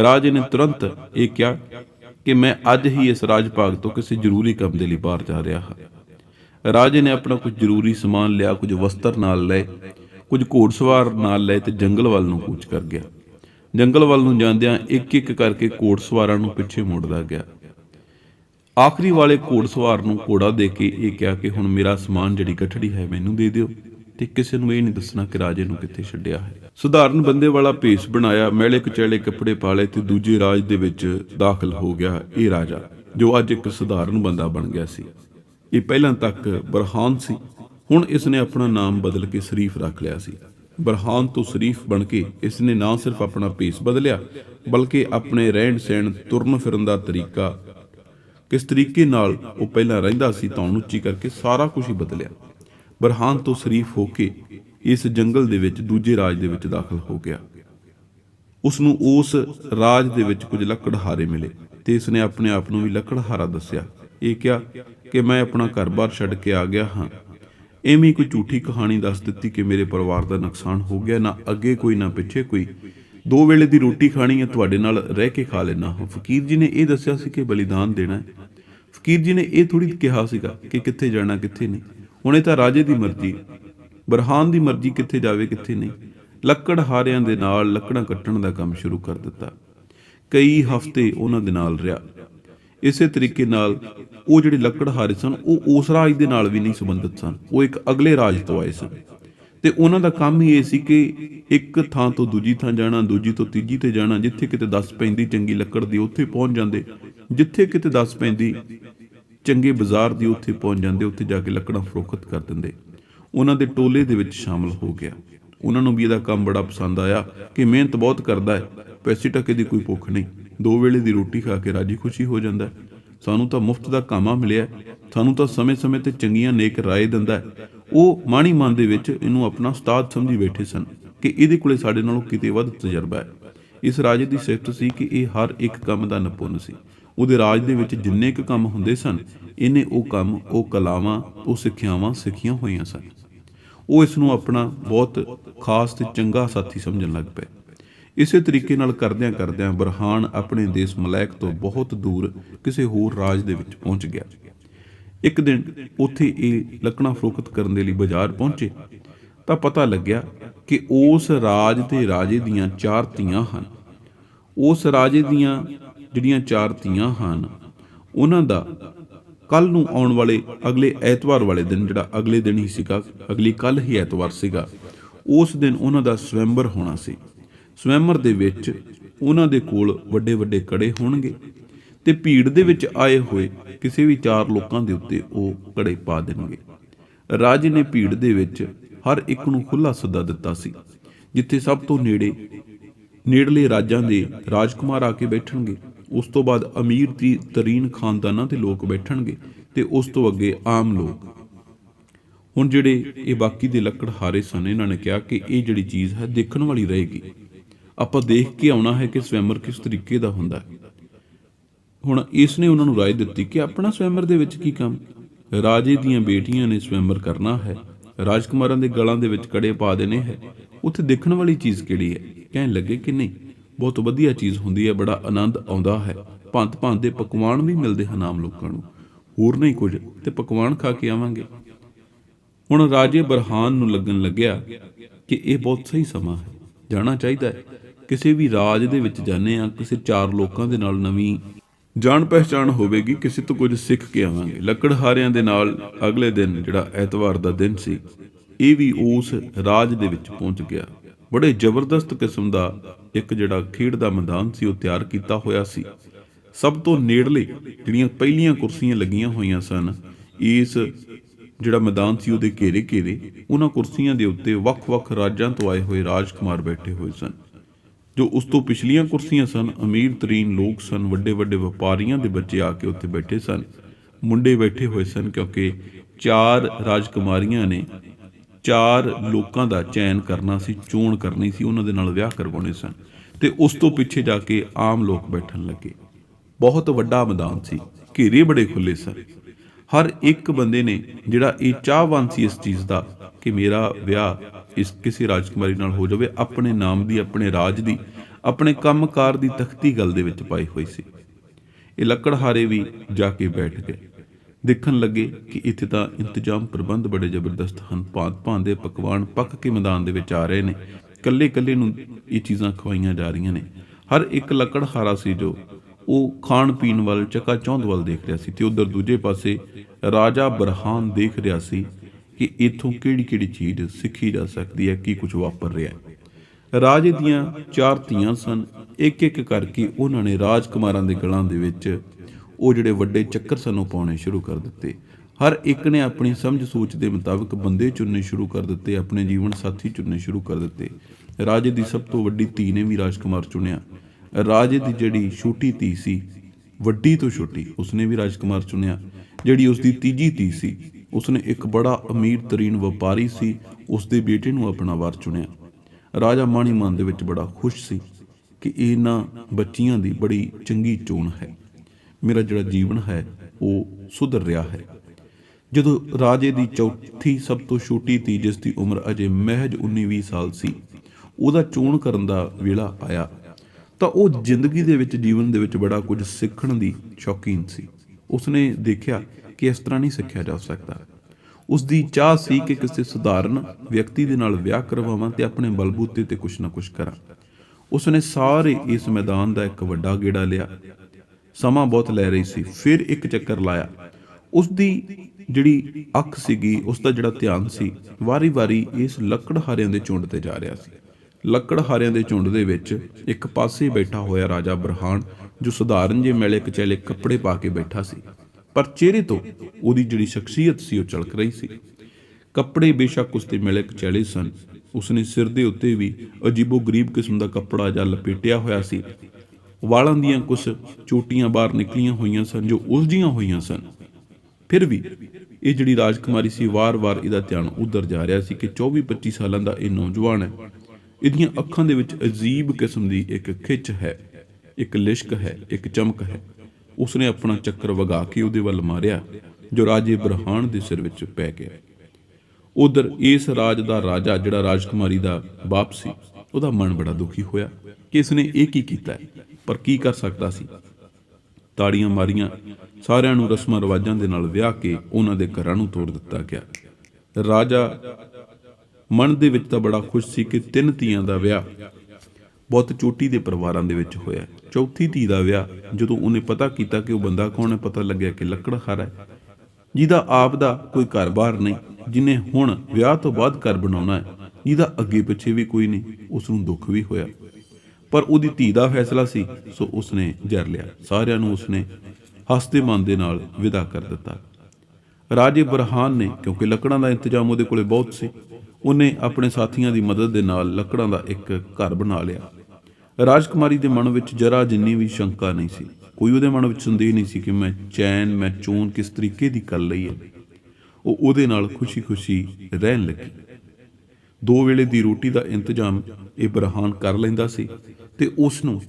ਰਾਜੇ ਨੇ ਤੁਰੰਤ ਇਹ ਕਿਹਾ ਕਿ ਮੈਂ ਅੱਜ ਹੀ ਇਸ ਰਾਜ ਭਾਗ ਤੋਂ ਕਿਸੇ ਜ਼ਰੂਰੀ ਕੰਮ ਦੇ ਲਈ ਬਾਹਰ ਜਾ ਰਿਹਾ ਹਾਂ। ਰਾਜੇ ਨੇ ਆਪਣਾ ਕੁਝ ਜ਼ਰੂਰੀ ਸਮਾਨ ਲਿਆ, ਕੁਝ ਵਸਤਰ ਨਾਲ ਲਏ, ਕੁਝ ਘੋੜਸਵਾਰ ਨਾਲ ਲਏ ਤੇ ਜੰਗਲ ਵੱਲ ਨੂੰ ਕੂਚ ਕਰ ਗਿਆ। ਜੰਗਲ ਵੱਲ ਨੂੰ ਜਾਂਦਿਆਂ ਇੱਕ ਇੱਕ ਕਰਕੇ ਘੋੜਸਵਾਰਾਂ ਨੂੰ ਪਿੱਛੇ ਮੋੜਦਾ ਗਿਆ। ਆਖਰੀ ਵਾਲੇ ਘੋੜਸਵਾਰ ਨੂੰ ਘੋੜਾ ਦੇ ਕੇ ਇਹ ਕਿਹਾ ਕਿ, ਹੁਣ ਮੇਰਾ ਸਮਾਨ ਜਿਹੜੀ ਗਠੜੀ ਹੈ, ਮੈਨੂੰ ਦੇ ਦਿਓ। ਤੇ ਕਿਸੇ ਨੂੰ ਇਹ ਨਹੀਂ ਦੱਸਣਾ ਕਿ ਰਾਜੇ ਨੂੰ ਕਿੱਥੇ ਛੱਡਿਆ ਹੈ। ਸਧਾਰਨ ਬੰਦੇ ਵਾਲਾ ਭੇਸ ਬਣਾਇਆ, ਮੈਲੇ ਕੁਚੈਲੇ ਕੱਪੜੇ ਪਾਲੇ ਤੇ ਦੂਜੇ ਰਾਜ ਦੇ ਵਿੱਚ ਦਾਖਲ ਹੋ ਗਿਆ ਇਹ ਰਾਜਾ, ਜੋ ਅੱਜ ਇੱਕ ਸਧਾਰਨ ਬੰਦਾ ਬਣ ਗਿਆ ਸੀ। ਇਹ ਪਹਿਲਾਂ ਤੱਕ ਬਰਹਾਨ ਸੀ। ਹੁਣ ਇਸ ਨੇ ਆਪਣਾ ਨਾਮ ਬਦਲ ਕੇ ਸ਼ਰੀਫ ਰੱਖ ਲਿਆ ਸੀ। ਬਰਹਾਨ ਤੋਂ ਸ਼ਰੀਫ ਬਣ ਕੇ ਇਸ ਨੇ ਨਾ ਸਿਰਫ ਆਪਣਾ ਭੇਸ ਬਦਲਿਆ, ਬਲਕਿ ਆਪਣੇ ਰਹਿਣ ਸਹਿਣ ਤੁਰਨ ਫਿਰਨ ਦਾ ਤਰੀਕਾ ਕਿਸ ਤਰੀਕੇ ਨਾਲ ਉਹ ਪਹਿਲਾਂ ਰਹਿੰਦਾ ਸੀ ਤਾਂ ਉਹਨੂੰ ਉੱਚੀ ਕਰਕੇ ਸਾਰਾ ਕੁਝ ਹੀ ਬਦਲਿਆ। ਬਰਹਾਨ ਤੋਂ ਸ਼ਰੀਫ ਹੋ ਕੇ ਇਸ ਜੰਗਲ ਦੇ ਵਿੱਚ ਦੂਜੇ ਰਾਜ ਦੇ ਵਿੱਚ ਦਾਖਲ ਹੋ ਗਿਆ। ਉਸ ਨੂੰ ਉਸ ਰਾਜ ਦੇ ਵਿੱਚ ਕੁਝ ਲੱਕੜਹਾਰੇ ਮਿਲੇ ਤੇ ਇਸ ਨੇ ਆਪਣੇ ਆਪ ਨੂੰ ਵੀ ਲੱਕੜਹਾਰਾ ਦੱਸਿਆ। ਇਹ ਕਿਹਾ ਕਿ ਮੈਂ ਆਪਣਾ ਘਰ-ਬਾਰ ਛੱਡ ਕੇ ਆ ਗਿਆ ਹਾਂ। ਐਵੇਂ ਕੋਈ ਝੂਠੀ ਕਹਾਣੀ ਦੱਸ ਦਿੱਤੀ ਕਿ ਮੇਰੇ ਪਰਿਵਾਰ ਦਾ ਨੁਕਸਾਨ ਹੋ ਗਿਆ। ਨਾ ਅੱਗੇ ਕੋਈ, ਨਾ ਪਿੱਛੇ ਕੋਈ। ਦੋ ਵੇਲੇ ਦੀ ਰੋਟੀ ਖਾਣੀ ਹੈ, ਤੁਹਾਡੇ ਨਾਲ ਰਹਿ ਕੇ ਖਾ ਲੈਣਾ ਹਾਂ। ਫਕੀਰ ਜੀ ਨੇ ਇਹ ਦੱਸਿਆ ਸੀ ਕਿ ਬਲੀਦਾਨ ਦੇਣਾ ਹੈ। ਫਕੀਰ ਜੀ ਨੇ ਇਹ ਥੋੜੀ ਕਿਹਾ ਸੀਗਾ ਕਿ ਕਿੱਥੇ ਜਾਣਾ, ਕਿੱਥੇ ਨਹੀਂ। ਹੁਣ ਇਹ ਤਾਂ ਰਾਜੇ ਦੀ ਮਰਜ਼ੀ, ਬਰਹਾਨ ਦੀ ਮਰਜ਼ੀ ਕਿੱਥੇ ਜਾਵੇ ਕਿੱਥੇ ਨਹੀਂ। ਲੱਕੜ ਹਾਰਿਆਂ ਦੇ ਨਾਲ ਲੱਕੜਾਂ ਕੱਟਣ ਦਾ ਕੰਮ ਸ਼ੁਰੂ ਕਰ ਦਿੱਤਾ। ਕਈ ਹਫ਼ਤੇ ਉਹਨਾਂ ਦੇ ਨਾਲ ਰਿਹਾ। ਇਸੇ ਤਰੀਕੇ ਨਾਲ ਉਹ ਜਿਹੜੇ ਲੱਕੜ ਹਾਰੇ ਸਨ, ਉਹ ਉਸ ਰਾਜ ਦੇ ਨਾਲ ਵੀ ਨਹੀਂ ਸੰਬੰਧਿਤ ਸਨ। ਉਹ ਇੱਕ ਅਗਲੇ ਰਾਜ ਤੋਂ ਆਏ ਸਨ। ਤੇ ਉਹਨਾਂ ਦਾ ਕੰਮ ਹੀ ਇਹ ਸੀ ਕਿ ਇੱਕ ਥਾਂ ਤੋਂ ਦੂਜੀ ਥਾਂ ਜਾਣਾ, ਦੂਜੀ ਤੋਂ ਤੀਜੀ ਤੇ ਜਾਣਾ, ਜਿੱਥੇ ਕਿਤੇ 10 ਪੈਂਦੀ ਚੰਗੀ ਲੱਕੜ ਦੀ ਉੱਥੇ ਪਹੁੰਚ ਜਾਂਦੇ। ਜਿੱਥੇ ਕਿਤੇ 10 ਪੈਂਦੀ ਚੰਗੇ ਬਾਜ਼ਾਰ ਦੀ ਉੱਥੇ ਪਹੁੰਚ ਜਾਂਦੇ, ਉੱਥੇ ਜਾ ਕੇ ਲੱਕੜਾਂ ਫਰੋਖਤ ਕਰ ਦਿੰਦੇ। ਉਹਨਾਂ ਦੇ ਟੋਲੇ ਦੇ ਵਿੱਚ ਸ਼ਾਮਲ ਹੋ ਗਿਆ। ਉਹਨਾਂ ਨੂੰ ਵੀ ਇਹਦਾ ਕੰਮ ਬੜਾ ਪਸੰਦ ਆਇਆ ਕਿ ਮਿਹਨਤ ਬਹੁਤ ਕਰਦਾ ਹੈ, ਪੈਸੇ ਟਕੇ ਦੀ ਕੋਈ ਭੁੱਖ ਨਹੀਂ। ਦੋ ਵੇਲੇ ਦੀ ਰੋਟੀ ਖਾ ਕੇ ਰਾਜੀ ਖੁਸ਼ੀ ਹੋ ਜਾਂਦਾ ਸਾਨੂੰ ਤਾਂ ਮੁਫਤ ਦਾ ਕਾਮਾ ਮਿਲਿਆ ਸਾਨੂੰ ਤਾਂ ਸਮੇਂ-ਸਮੇਂ ਤੇ ਚੰਗੀਆਂ ਨੇਕ ਰਾਏ ਦਿੰਦਾ ਉਹ ਮਾਣੀ ਮਨ ਦੇ ਵਿੱਚ ਇਹਨੂੰ ਆਪਣਾ ਉਸਤਾਦ ਸਮਝੀ ਬੈਠੇ ਸਨ ਕਿ ਇਹਦੇ ਕੋਲੇ ਸਾਡੇ ਨਾਲੋਂ ਕਿਤੇ ਵੱਧ ਤਜਰਬਾ ਹੈ। ਇਸ ਰਾਜੇ ਦੀ ਸਿਫਤ ਸੀ ਕਿ ਇਹ ਹਰ ਇੱਕ ਕੰਮ ਦਾ ਨਿਪੁੰਨ ਸੀ। ਉਹਦੇ ਰਾਜ ਦੇ ਵਿੱਚ ਜਿੰਨੇ ਕੁ ਕੰਮ ਹੁੰਦੇ ਸਨ, ਇਹਨੇ ਉਹ ਕੰਮ, ਉਹ ਕਲਾਵਾਂ, ਉਹ ਸਿੱਖਿਆਵਾਂ ਸਿੱਖੀਆਂ ਹੋਈਆਂ ਸਨ। ਉਹ ਇਸ ਨੂੰ ਆਪਣਾ ਬਹੁਤ ਖਾਸ ਤੇ ਚੰਗਾ ਸਾਥੀ ਸਮਝਣ ਲੱਗ ਪਏ। ਇਸੇ ਤਰੀਕੇ ਨਾਲ ਕਰਦਿਆਂ ਕਰਦਿਆਂ ਬਰਹਾਨ ਆਪਣੇ ਦੇਸ਼ ਮਲੈਕ ਤੋਂ ਬਹੁਤ ਦੂਰ ਕਿਸੇ ਹੋਰ ਰਾਜ ਦੇ ਵਿੱਚ ਪਹੁੰਚ ਗਿਆ। ਇੱਕ ਦਿਨ ਉੱਥੇ ਇਹ ਲੱਕੜਾਂ ਫਰੋਖਤ ਕਰਨ ਦੇ ਲਈ ਬਾਜ਼ਾਰ ਪਹੁੰਚੇ, ਤਾਂ ਪਤਾ ਲੱਗਿਆ ਕਿ ਉਸ ਰਾਜ ਤੇ ਰਾਜੇ ਦੀਆਂ ਚਾਰ ਧੀਆਂ ਹਨ। ਉਸ ਰਾਜੇ ਦੀਆਂ ਜਿਹੜੀਆਂ ਚਾਰ ਧੀਆਂ ਹਨ, ਉਹਨਾਂ ਦਾ ਕੱਲ ਨੂੰ ਆਉਣ ਵਾਲੇ ਅਗਲੇ ਐਤਵਾਰ ਵਾਲੇ ਦਿਨ, ਜਿਹੜਾ ਅਗਲੇ ਦਿਨ ਹੀ ਸੀਗਾ, ਅਗਲੀ ਕੱਲ ਹੀ ਐਤਵਾਰ ਸੀਗਾ, ਉਸ ਦਿਨ ਉਹਨਾਂ ਦਾ ਸਵੈਂਬਰ ਹੋਣਾ ਸੀ। ਸਵੈਂਬਰ ਦੇ ਵਿੱਚ ਉਹਨਾਂ ਦੇ ਕੋਲ ਵੱਡੇ ਵੱਡੇ ਕੜੇ ਹੋਣਗੇ ਤੇ ਭੀੜ ਦੇ ਵਿੱਚ ਆਏ ਹੋਏ ਕਿਸੇ ਵੀ ਚਾਰ ਲੋਕਾਂ ਦੇ ਉੱਤੇ ਉਹ ਕੜੇ ਪਾ ਦੇਣਗੇ। ਰਾਜੇ ਨੇ ਭੀੜ ਦੇ ਵਿੱਚ ਹਰ ਇੱਕ ਨੂੰ ਖੁੱਲਾ ਸੱਦਾ ਦਿੱਤਾ ਸੀ, ਜਿੱਥੇ ਸਭ ਤੋਂ ਨੇੜੇ, ਨੇੜਲੇ ਰਾਜਾਂ ਦੇ ਰਾਜਕੁਮਾਰ ਆ ਕੇ ਬੈਠਣਗੇ। ਉਸ ਤੋਂ ਬਾਅਦ ਅਮੀਰ ਦੀ ਤਰੀਨ ਖਾਨਦਾਨਾਂ ਦੇ ਲੋਕ ਬੈਠਣਗੇ ਤੇ ਉਸ ਤੋਂ ਅੱਗੇ ਆਮ ਲੋਕ। ਹੁਣ ਜਿਹੜੇ ਇਹ ਬਾਕੀ ਦੇ ਲੱਕੜ ਹਾਰੇ ਸਨ, ਇਹਨਾਂ ਨੇ ਕਿਹਾ ਕਿ ਇਹ ਜਿਹੜੀ ਚੀਜ਼ ਹੈ, ਦੇਖਣ ਵਾਲੀ ਰਹੇਗੀ। ਆਪਾਂ ਦੇਖ ਕੇ ਆਉਣਾ ਹੈ ਕਿ ਸਵੈਮਰ ਕਿਸ ਤਰੀਕੇ ਦਾ ਹੁੰਦਾ ਹੈ। ਹੁਣ ਇਸ ਨੇ ਉਹਨਾਂ ਨੂੰ ਰਾਏ ਦਿੱਤੀ ਕਿ ਆਪਣਾ ਸਵੈਮਰ ਦੇ ਵਿੱਚ ਕੀ ਕੰਮ? ਰਾਜੇ ਦੀਆਂ ਬੇਟੀਆਂ ਨੇ ਸਵੈਮਰ ਕਰਨਾ ਹੈ। ਰਾਜਕੁਮਾਰਾਂ ਦੇ ਗਲਾਂ ਦੇ ਵਿੱਚ ਕੜੇ ਪਾ ਦੇਣੇ ਹੈ। ਉੱਥੇ ਦੇਖਣ ਵਾਲੀ ਚੀਜ਼ ਕਿਹੜੀ ਹੈ? ਕਹਿਣ ਲੱਗੇ ਕਿ ਨਹੀਂ ਬਹੁਤ ਵਧੀਆ ਚੀਜ਼ ਹੁੰਦੀ ਹੈ, ਬੜਾ ਆਨੰਦ ਆਉਂਦਾ ਹੈ। ਭੰਤ ਭੰਤ ਦੇ ਪਕਵਾਨ ਵੀ ਮਿਲਦੇ ਹਨ ਆਮ ਲੋਕਾਂ ਨੂੰ। ਹੋਰ ਨਹੀਂ ਕੁਝ, ਤੇ ਪਕਵਾਨ ਖਾ ਕੇ ਆਵਾਂਗੇ। ਹੁਣ ਰਾਜੇ ਬਰਹਾਨ ਨੂੰ ਲੱਗਣ ਲੱਗਿਆ ਕਿ ਇਹ ਬਹੁਤ ਸਹੀ ਸਮਾਂ ਹੈ। ਜਾਣਾ ਚਾਹੀਦਾ ਹੈ। ਕਿਸੇ ਵੀ ਰਾਜ ਦੇ ਵਿੱਚ ਜਾਣੇ ਆ ਕਿਸੇ ਚਾਰ ਲੋਕਾਂ ਦੇ ਨਾਲ ਨਵੀਂ ਜਾਣ ਪਹਿਚਾਣ ਹੋਵੇਗੀ, ਕਿਸੇ ਤੋਂ ਕੁਝ ਸਿੱਖ ਕੇ ਆਵਾਂਗੇ। ਲੱਕੜਹਾਰਿਆਂ ਦੇ ਨਾਲ ਅਗਲੇ ਦਿਨ, ਜਿਹੜਾ ਐਤਵਾਰ ਦਾ ਦਿਨ ਸੀ, ਇਹ ਵੀ ਉਸ ਰਾਜ ਦੇ ਵਿੱਚ ਪਹੁੰਚ ਗਿਆ। ਬੜੇ ਜ਼ਬਰਦਸਤ ਕਿਸਮ ਦਾ ਇੱਕ ਜਿਹੜਾ ਖੇਡ ਦਾ ਮੈਦਾਨ ਸੀ, ਉਹ ਤਿਆਰ ਕੀਤਾ ਹੋਇਆ ਸੀ। ਸਭ ਤੋਂ ਨੇੜਲੇ ਜਿਹੜੀਆਂ ਪਹਿਲੀਆਂ ਕੁਰਸੀਆਂ ਲੱਗੀਆਂ ਹੋਈਆਂ ਸਨ, ਇਸ ਜਿਹੜਾ ਮੈਦਾਨ ਸੀ, ਉਹਦੇ ਘੇਰੇ ਘੇਰੇ ਉਹਨਾਂ ਕੁਰਸੀਆਂ ਦੇ ਉੱਤੇ ਵੱਖ-ਵੱਖ ਰਾਜਾਂ ਤੋਂ ਆਏ ਹੋਏ ਰਾਜਕੁਮਾਰ ਬੈਠੇ ਹੋਏ ਸਨ, ਜੋ ਉਸ ਤੋਂ ਪਿਛਲੀਆਂ ਕੁਰਸੀਆਂ ਸਨ। ਅਮੀਰ ਤਰੀਨ ਲੋਕ ਸਨ, ਵੱਡੇ ਵੱਡੇ ਵਪਾਰੀਆਂ ਦੇ ਬੱਚੇ ਆ ਕੇ ਉੱਥੇ ਬੈਠੇ ਸਨ। ਮੁੰਡੇ ਬੈਠੇ ਹੋਏ ਸਨ, ਕਿਉਂਕਿ ਚਾਰ ਰਾਜਕੁਮਾਰੀਆਂ ਨੇ ਚਾਰ ਲੋਕਾਂ ਦਾ ਚੈਨ ਕਰਨਾ ਸੀ, ਚੋਣ ਕਰਨੀ ਸੀ, ਉਹਨਾਂ ਦੇ ਨਾਲ ਵਿਆਹ ਕਰਵਾਉਣੇ ਸਨ ਤੇ ਉਸ ਤੋਂ ਪਿੱਛੇ ਜਾ ਕੇ ਆਮ ਲੋਕ ਬੈਠਣ ਲੱਗੇ। ਬਹੁਤ ਵੱਡਾ ਮੈਦਾਨ ਸੀ, ਘੇਰੇ ਬੜੇ ਖੁੱਲੇ ਸਨ। ਹਰ ਇੱਕ ਬੰਦੇ ਨੇ ਜਿਹੜਾ ਇਹ ਚਾਹਵਾਨ ਸੀ ਇਸ ਚੀਜ਼ ਦਾ ਕਿ ਮੇਰਾ ਵਿਆਹ ਇਸ ਕਿਸੇ ਰਾਜਕੁਮਾਰੀ ਨਾਲ ਹੋ ਜਾਵੇ, ਆਪਣੇ ਨਾਮ ਦੀ, ਆਪਣੇ ਰਾਜ ਦੀ, ਆਪਣੇ ਕੰਮਕਾਰ ਦੀ ਤਖਤੀ ਗੱਲ ਦੇ ਵਿੱਚ ਪਾਈ ਹੋਈ ਸੀ। ਇਹ ਲੱਕੜਹਾਰੇ ਵੀ ਜਾ ਕੇ ਬੈਠ ਗਏ। ਦੇਖਣ ਲੱਗੇ ਕਿ ਇੱਥੇ ਤਾਂ ਇੰਤਜ਼ਾਮ ਪ੍ਰਬੰਧ ਬੜੇ ਜ਼ਬਰਦਸਤ ਹਨ। ਭਾਂਤ ਭਾਂਤ ਦੇ ਪਕਵਾਨ ਪੱਕ ਕੇ ਮੈਦਾਨ ਦੇ ਵਿੱਚ ਆ ਰਹੇ ਨੇ। ਕੱਲੇ ਕੱਲੇ ਨੂੰ ਇਹ ਚੀਜ਼ਾਂ ਖਵਾਈਆਂ ਜਾ ਰਹੀਆਂ ਨੇ। ਹਰ ਇੱਕ ਲੱਕੜਹਾਰਾ ਸੀ ਜੋ ਉਹ ਖਾਣ ਪੀਣ ਵੱਲ, ਚੱਕਾ ਚੌਂਦ ਵੱਲ ਦੇਖ ਰਿਹਾ ਸੀ ਤੇ ਉਧਰ ਦੂਜੇ ਪਾਸੇ ਰਾਜਾ ਬਰਹਾਨ ਦੇਖ ਰਿਹਾ ਸੀ ਕਿ ਇੱਥੋਂ ਕਿਹੜੀ ਕਿਹੜੀ ਚੀਜ਼ ਸਿੱਖੀ ਜਾ ਸਕਦੀ ਹੈ, ਕੀ ਕੁਝ ਵਾਪਰ ਰਿਹਾ ਹੈ। ਰਾਜੇ ਦੀਆਂ ਚਾਰ ਧੀਆਂ ਸਨ। ਇੱਕ ਇੱਕ ਕਰਕੇ ਉਹਨਾਂ ਨੇ ਰਾਜਕੁਮਾਰਾਂ ਦੇ ਗਲਾਂ ਦੇ ਵਿੱਚ ਉਹ ਜਿਹੜੇ ਵੱਡੇ ਚੱਕਰ ਸਨ ਉਹ ਪਾਉਣੇ ਸ਼ੁਰੂ ਕਰ ਦਿੱਤੇ। ਹਰ ਇੱਕ ਨੇ ਆਪਣੀ ਸਮਝ ਸੋਚ ਦੇ ਮੁਤਾਬਕ ਬੰਦੇ ਚੁਣਨੇ ਸ਼ੁਰੂ ਕਰ ਦਿੱਤੇ, ਆਪਣੇ ਜੀਵਨ ਸਾਥੀ ਚੁਣਨੇ ਸ਼ੁਰੂ ਕਰ ਦਿੱਤੇ। ਰਾਜੇ ਦੀ ਸਭ ਤੋਂ ਵੱਡੀ ਧੀ ਨੇ ਵੀ ਰਾਜਕੁਮਾਰ ਚੁਣਿਆ। ਰਾਜੇ ਦੀ ਜਿਹੜੀ ਛੋਟੀ ਧੀ ਸੀ, ਵੱਡੀ ਤੋਂ ਛੋਟੀ, ਉਸਨੇ ਵੀ ਰਾਜਕੁਮਾਰ ਚੁਣਿਆ। ਜਿਹੜੀ ਉਸ ਦੀ ਤੀਜੀ ਧੀ ਸੀ, ਉਸਨੇ ਇੱਕ ਬੜਾ ਅਮੀਰ ਤਰੀਨ ਵਪਾਰੀ ਸੀ ਉਸ ਦੇ ਬੇਟੇ ਨੂੰ ਆਪਣਾ ਵਾਰ ਚੁਣਿਆ। ਰਾਜਾ ਮਾਣੀ ਮਨ ਦੇ ਵਿੱਚ ਬੜਾ ਖੁਸ਼ ਸੀ ਕਿ ਇਹਨਾਂ ਬੱਚੀਆਂ ਦੀ ਬੜੀ ਚੰਗੀ ਚੋਣ ਹੈ। ਮੇਰਾ ਜਿਹੜਾ ਜੀਵਨ ਹੈ, ਉਹ ਸੁਧਰ ਰਿਹਾ ਹੈ। ਜਦੋਂ ਰਾਜੇ ਦੀ ਚੌਥੀ ਸਭ ਤੋਂ ਛੋਟੀ ਧੀ, ਜਿਸ ਦੀ ਉਮਰ ਅਜੇ ਮਹਿਜ 19-20 ਸਾਲ ਸੀ, ਉਹਦਾ ਚੋਣ ਕਰਨ ਦਾ ਵੇਲਾ ਆਇਆ, ਤਾਂ ਉਹ ਜ਼ਿੰਦਗੀ ਦੇ ਵਿੱਚ, ਜੀਵਨ ਦੇ ਵਿੱਚ ਬੜਾ ਕੁਝ ਸਿੱਖਣ ਦੀ ਸ਼ੌਕੀਨ ਸੀ। ਉਸਨੇ ਦੇਖਿਆ ਕਿ ਇਸ ਤਰ੍ਹਾਂ ਨਹੀਂ ਸਿੱਖਿਆ ਜਾ ਸਕਦਾ। ਉਸ ਦੀ ਚਾਹ ਸੀ ਕਿ ਕਿਸੇ ਸਧਾਰਨ ਵਿਅਕਤੀ ਦੇ ਨਾਲ ਵਿਆਹ ਕਰਵਾਵਾਂ ਤੇ ਆਪਣੇ ਬਲਬੂਤੇ ਤੇ ਕੁਝ ਨਾ ਕੁਝ ਕਰਾਂ। ਉਸਨੇ ਸਾਰੇ ਇਸ ਮੈਦਾਨ ਦਾ ਇੱਕ ਵੱਡਾ ਗੇੜਾ ਲਿਆ। ਸਮਾਂ ਬਹੁਤ ਲੈ ਰਹੀ ਸੀ। ਫਿਰ ਇੱਕ ਚੱਕਰ ਲਾਇਆ। ਉਸ ਦੀ ਜਿਹੜੀ ਅੱਖ ਸੀਗੀ ਉਸ ਦਾ ਜਿਹੜਾ ਧਿਆਨ ਸੀ, ਵਾਰੀ-ਵਾਰੀ ਇਸ ਲੱਕੜਹਾਰਿਆਂ ਦੇ ਝੁੰਡ ਤੇ ਜਾ ਰਿਹਾ ਸੀ। ਲੱਕੜਹਾਰਿਆਂ ਦੇ ਝੁੰਡ ਦੇ ਵਿੱਚ ਇੱਕ ਪਾਸੇ ਬੈਠਾ ਹੋਇਆ ਰਾਜਾ ਬਰਹਾਨ, ਜੋ ਸਧਾਰਨ ਜਿਹੇ ਮੈਲੇ ਕਚੈਲੇ ਕੱਪੜੇ ਪਾ ਕੇ ਬੈਠਾ ਸੀ। ਪਰ ਚਿਹਰੇ ਤੋਂ ਉਹਦੀ ਜਿਹੜੀ ਸ਼ਖਸੀਅਤ ਸੀ, ਉਹ ਝਲਕ ਰਹੀ ਸੀ। ਕੱਪੜੇ ਬੇਸ਼ੱਕ ਉਸ ਤੇ ਮੈਲੇ ਕਚੈਲੇ ਸਨ। ਉਸਨੇ ਸਿਰ ਦੇ ਉੱਤੇ ਵੀ ਅਜੀਬੋ ਗਰੀਬ ਕਿਸਮ ਦਾ ਕੱਪੜਾ ਜਾਂ ਲਪੇਟਿਆ ਹੋਇਆ ਸੀ। ਵਾਲਾਂ ਦੀਆਂ ਕੁਝ ਚੋਟੀਆਂ ਬਾਹਰ ਨਿਕਲੀਆਂ ਹੋਈਆਂ ਸਨ, ਜੋ ਉਲਝੀਆਂ ਹੋਈਆਂ ਸਨ। ਫਿਰ ਵੀ ਇਹ ਜਿਹੜੀ ਰਾਜਕੁਮਾਰੀ ਸੀ, ਵਾਰ-ਵਾਰ ਇਹਦਾ ਧਿਆਨ ਉਧਰ ਜਾ ਰਿਹਾ ਸੀ ਕਿ 24-25 ਸਾਲਾਂ ਦਾ ਇਹ ਨੌਜਵਾਨ ਹੈ। ਇਹਦੀਆਂ ਅੱਖਾਂ ਦੇ ਵਿੱਚ ਅਜੀਬ ਕਿਸਮ ਦੀ ਇੱਕ ਖਿੱਚ ਹੈ, ਇੱਕ ਲਿਸ਼ਕ ਹੈ, ਇੱਕ ਚਮਕ ਹੈ। ਉਸਨੇ ਆਪਣਾ ਚੱਕਰ ਵਗਾ ਕੇ ਉਹਦੇ ਵੱਲ ਮਾਰਿਆ, ਜੋ ਰਾਜੇ ਬਰਹਾਨ ਦੇ ਸਿਰ ਵਿੱਚ ਪੈ ਗਿਆ। ਉਧਰ ਇਸ ਰਾਜ ਦਾ ਰਾਜਾ, ਜਿਹੜਾ ਰਾਜਕੁਮਾਰੀ ਦਾ ਬਾਪ ਸੀ, ਉਹਦਾ ਮਨ ਬੜਾ ਦੁਖੀ ਹੋਇਆ। ਕਿ ਇਸਨੇ ਇਹ ਕੀ ਕੀਤਾ? ਪਰ ਕੀ ਕਰ ਸਕਦਾ ਸੀ? ਤਾੜੀਆਂ ਮਾਰੀਆਂ, ਸਾਰਿਆਂ ਨੂੰ ਰਸਮਾਂ ਰਿਵਾਜਾਂ ਦੇ ਨਾਲ ਵਿਆਹ ਕੇ ਉਹਨਾਂ ਦੇ ਘਰਾਂ ਨੂੰ ਤੋੜ ਦਿੱਤਾ ਗਿਆ। ਰਾਜਾ ਮਨ ਦੇ ਵਿੱਚ ਤਾਂ ਬੜਾ ਖੁਸ਼ ਸੀ ਕਿ ਤਿੰਨ ਧੀਆਂ ਦਾ ਵਿਆਹ ਬਹੁਤ ਚੋਟੀ ਦੇ ਪਰਿਵਾਰਾਂ ਦੇ ਵਿੱਚ ਹੋਇਆ। ਚੌਥੀ ਧੀ ਦਾ ਵਿਆਹ ਜਦੋਂ ਉਹਨੇ ਪਤਾ ਕੀਤਾ ਕਿ ਉਹ ਬੰਦਾ ਕੌਣ ਹੈ, ਪਤਾ ਲੱਗਿਆ ਕਿ ਲੱਕੜਹਾਰਾ ਹੈ। ਜਿਹਦਾ ਆਪ ਦਾ ਕੋਈ ਘਰ-ਬਾਰ ਨਹੀਂ ਜਿਨੇ ਹੁਣ ਵਿਆਹ ਤੋਂ ਬਾਅਦ ਘਰ ਬਣਾਉਣਾ ਹੈ, ਜਿਹਦਾ ਅੱਗੇ ਪਿੱਛੇ ਵੀ ਕੋਈ ਨਹੀਂ ਉਸ ਨੂੰ ਦੁੱਖ ਵੀ ਹੋਇਆ। ਪਰ ਉਹਦੀ ਧੀ ਦਾ ਫੈਸਲਾ ਸੀ। ਸੋ ਉਸਨੇ ਜਰ ਲਿਆ। ਸਾਰਿਆਂ ਨੂੰ ਉਸਨੇ ਹੱਸਦੇ ਮਨ ਦੇ ਨਾਲ ਵਿਦਾ ਕਰ ਦਿੱਤਾ। ਰਾਜੇ ਬਰਹਾਨ ਨੇ, ਕਿਉਂਕਿ ਲੱਕੜਾਂ ਦਾ ਇੰਤਜ਼ਾਮ ਉਹਦੇ ਕੋਲੇ ਬਹੁਤ ਸੀ, ਉਹਨੇ ਆਪਣੇ ਸਾਥੀਆਂ ਦੀ ਮਦਦ ਦੇ ਨਾਲ ਲੱਕੜਾਂ ਦਾ ਇੱਕ ਘਰ ਬਣਾ ਲਿਆ। ਰਾਜਕੁਮਾਰੀ ਦੇ ਮਨ ਵਿੱਚ ਜਰਾ ਜਿੰਨੀ ਵੀ ਸ਼ੰਕਾ ਨਹੀਂ ਸੀ। ਕੋਈ ਉਹਦੇ ਮਨ ਵਿੱਚ ਸੰਦੇਹ ਨਹੀਂ ਸੀ ਕਿ ਮੈਂ ਚੈਨ, ਮੈਂ ਚੋਣ ਕਿਸ ਤਰੀਕੇ ਦੀ ਕਰ ਲਈ ਹੈ। ਉਹ ਉਹਦੇ ਨਾਲ ਖੁਸ਼ੀ-ਖੁਸ਼ੀ ਰਹਿਣ ਲੱਗੀ। ਦੋ ਵੇਲੇ ਦੀ ਰੋਟੀ ਦਾ ਇੰਤਜ਼ਾਮ ਇਹ ਬਰਹਾਨ ਕਰ ਲੈਂਦਾ ਸੀ ਤੇ ਉਸ ਨੂੰ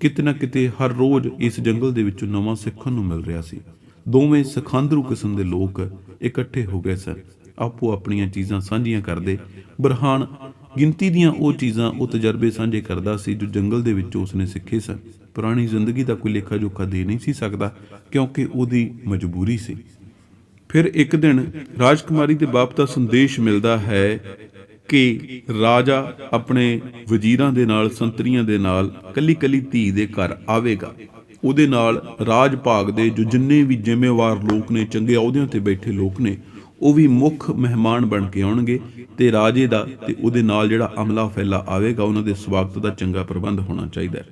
ਕਿਤੇ ਨਾ ਕਿਤੇ ਹਰ ਰੋਜ਼ ਇਸ ਜੰਗਲ ਦੇ ਵਿੱਚੋਂ ਨਵਾਂ ਸਿੱਖਣ ਨੂੰ ਮਿਲ ਰਿਹਾ ਸੀ। ਦੋਵੇਂ ਸਖਾਂਦਰੂ ਕਿਸਮ ਦੇ ਲੋਕ ਇਕੱਠੇ ਹੋ ਗਏ ਸਨ। ਆਪੋ ਆਪਣੀਆਂ ਚੀਜ਼ਾਂ ਸਾਂਝੀਆਂ ਕਰਦੇ ਬਰਹਾਨ ਗਿਣਤੀ ਦੀਆਂ ਉਹ ਚੀਜ਼ਾਂ ਉਹ ਤਜਰਬੇ ਸਾਂਝੇ ਕਰਦਾ ਸੀ ਜੋ ਜੰਗਲ ਦੇ ਵਿੱਚੋਂ ਉਸਨੇ ਸਿੱਖੇ ਸਨ। ਪੁਰਾਣੀ ਜ਼ਿੰਦਗੀ ਦਾ ਕੋਈ ਲੇਖਾ ਜੋਖਾ ਦੇ ਨਹੀਂ ਸੀ ਸਕਦਾ ਕਿਉਂਕਿ ਉਹਦੀ ਮਜਬੂਰੀ ਸੀ। ਫਿਰ ਇੱਕ ਦਿਨ ਰਾਜਕੁਮਾਰੀ ਦੇ ਬਾਪ ਦਾ ਸੰਦੇਸ਼ ਮਿਲਦਾ ਹੈ ਕਿ ਰਾਜਾ ਆਪਣੇ ਵਜ਼ੀਰਾਂ ਦੇ ਨਾਲ, ਸੰਤਰੀਆਂ ਦੇ ਨਾਲ ਕੱਲੀ ਕੱਲੀ ਧੀ ਦੇ ਘਰ ਆਵੇਗਾ। ਉਹਦੇ ਨਾਲ ਰਾਜ ਭਾਗ ਦੇ ਜੋ ਜਿੰਨੇ ਵੀ ਜ਼ਿੰਮੇਵਾਰ ਲੋਕ ਨੇ, ਚੰਗੇ ਅਹੁਦਿਆਂ ਤੇ ਬੈਠੇ ਲੋਕ ਨੇ, ਉਹ ਵੀ ਮੁੱਖ ਮਹਿਮਾਨ ਬਣ ਕੇ ਆਉਣਗੇ ਤੇ ਰਾਜੇ ਦਾ ਤੇ ਉਹਦੇ ਨਾਲ ਜਿਹੜਾ ਅਮਲਾ ਫੈਲਾ ਆਵੇਗਾ, ਉਹਨਾਂ ਦੇ ਸਵਾਗਤ ਦਾ ਚੰਗਾ ਪ੍ਰਬੰਧ ਹੋਣਾ ਚਾਹੀਦਾ ਹੈ।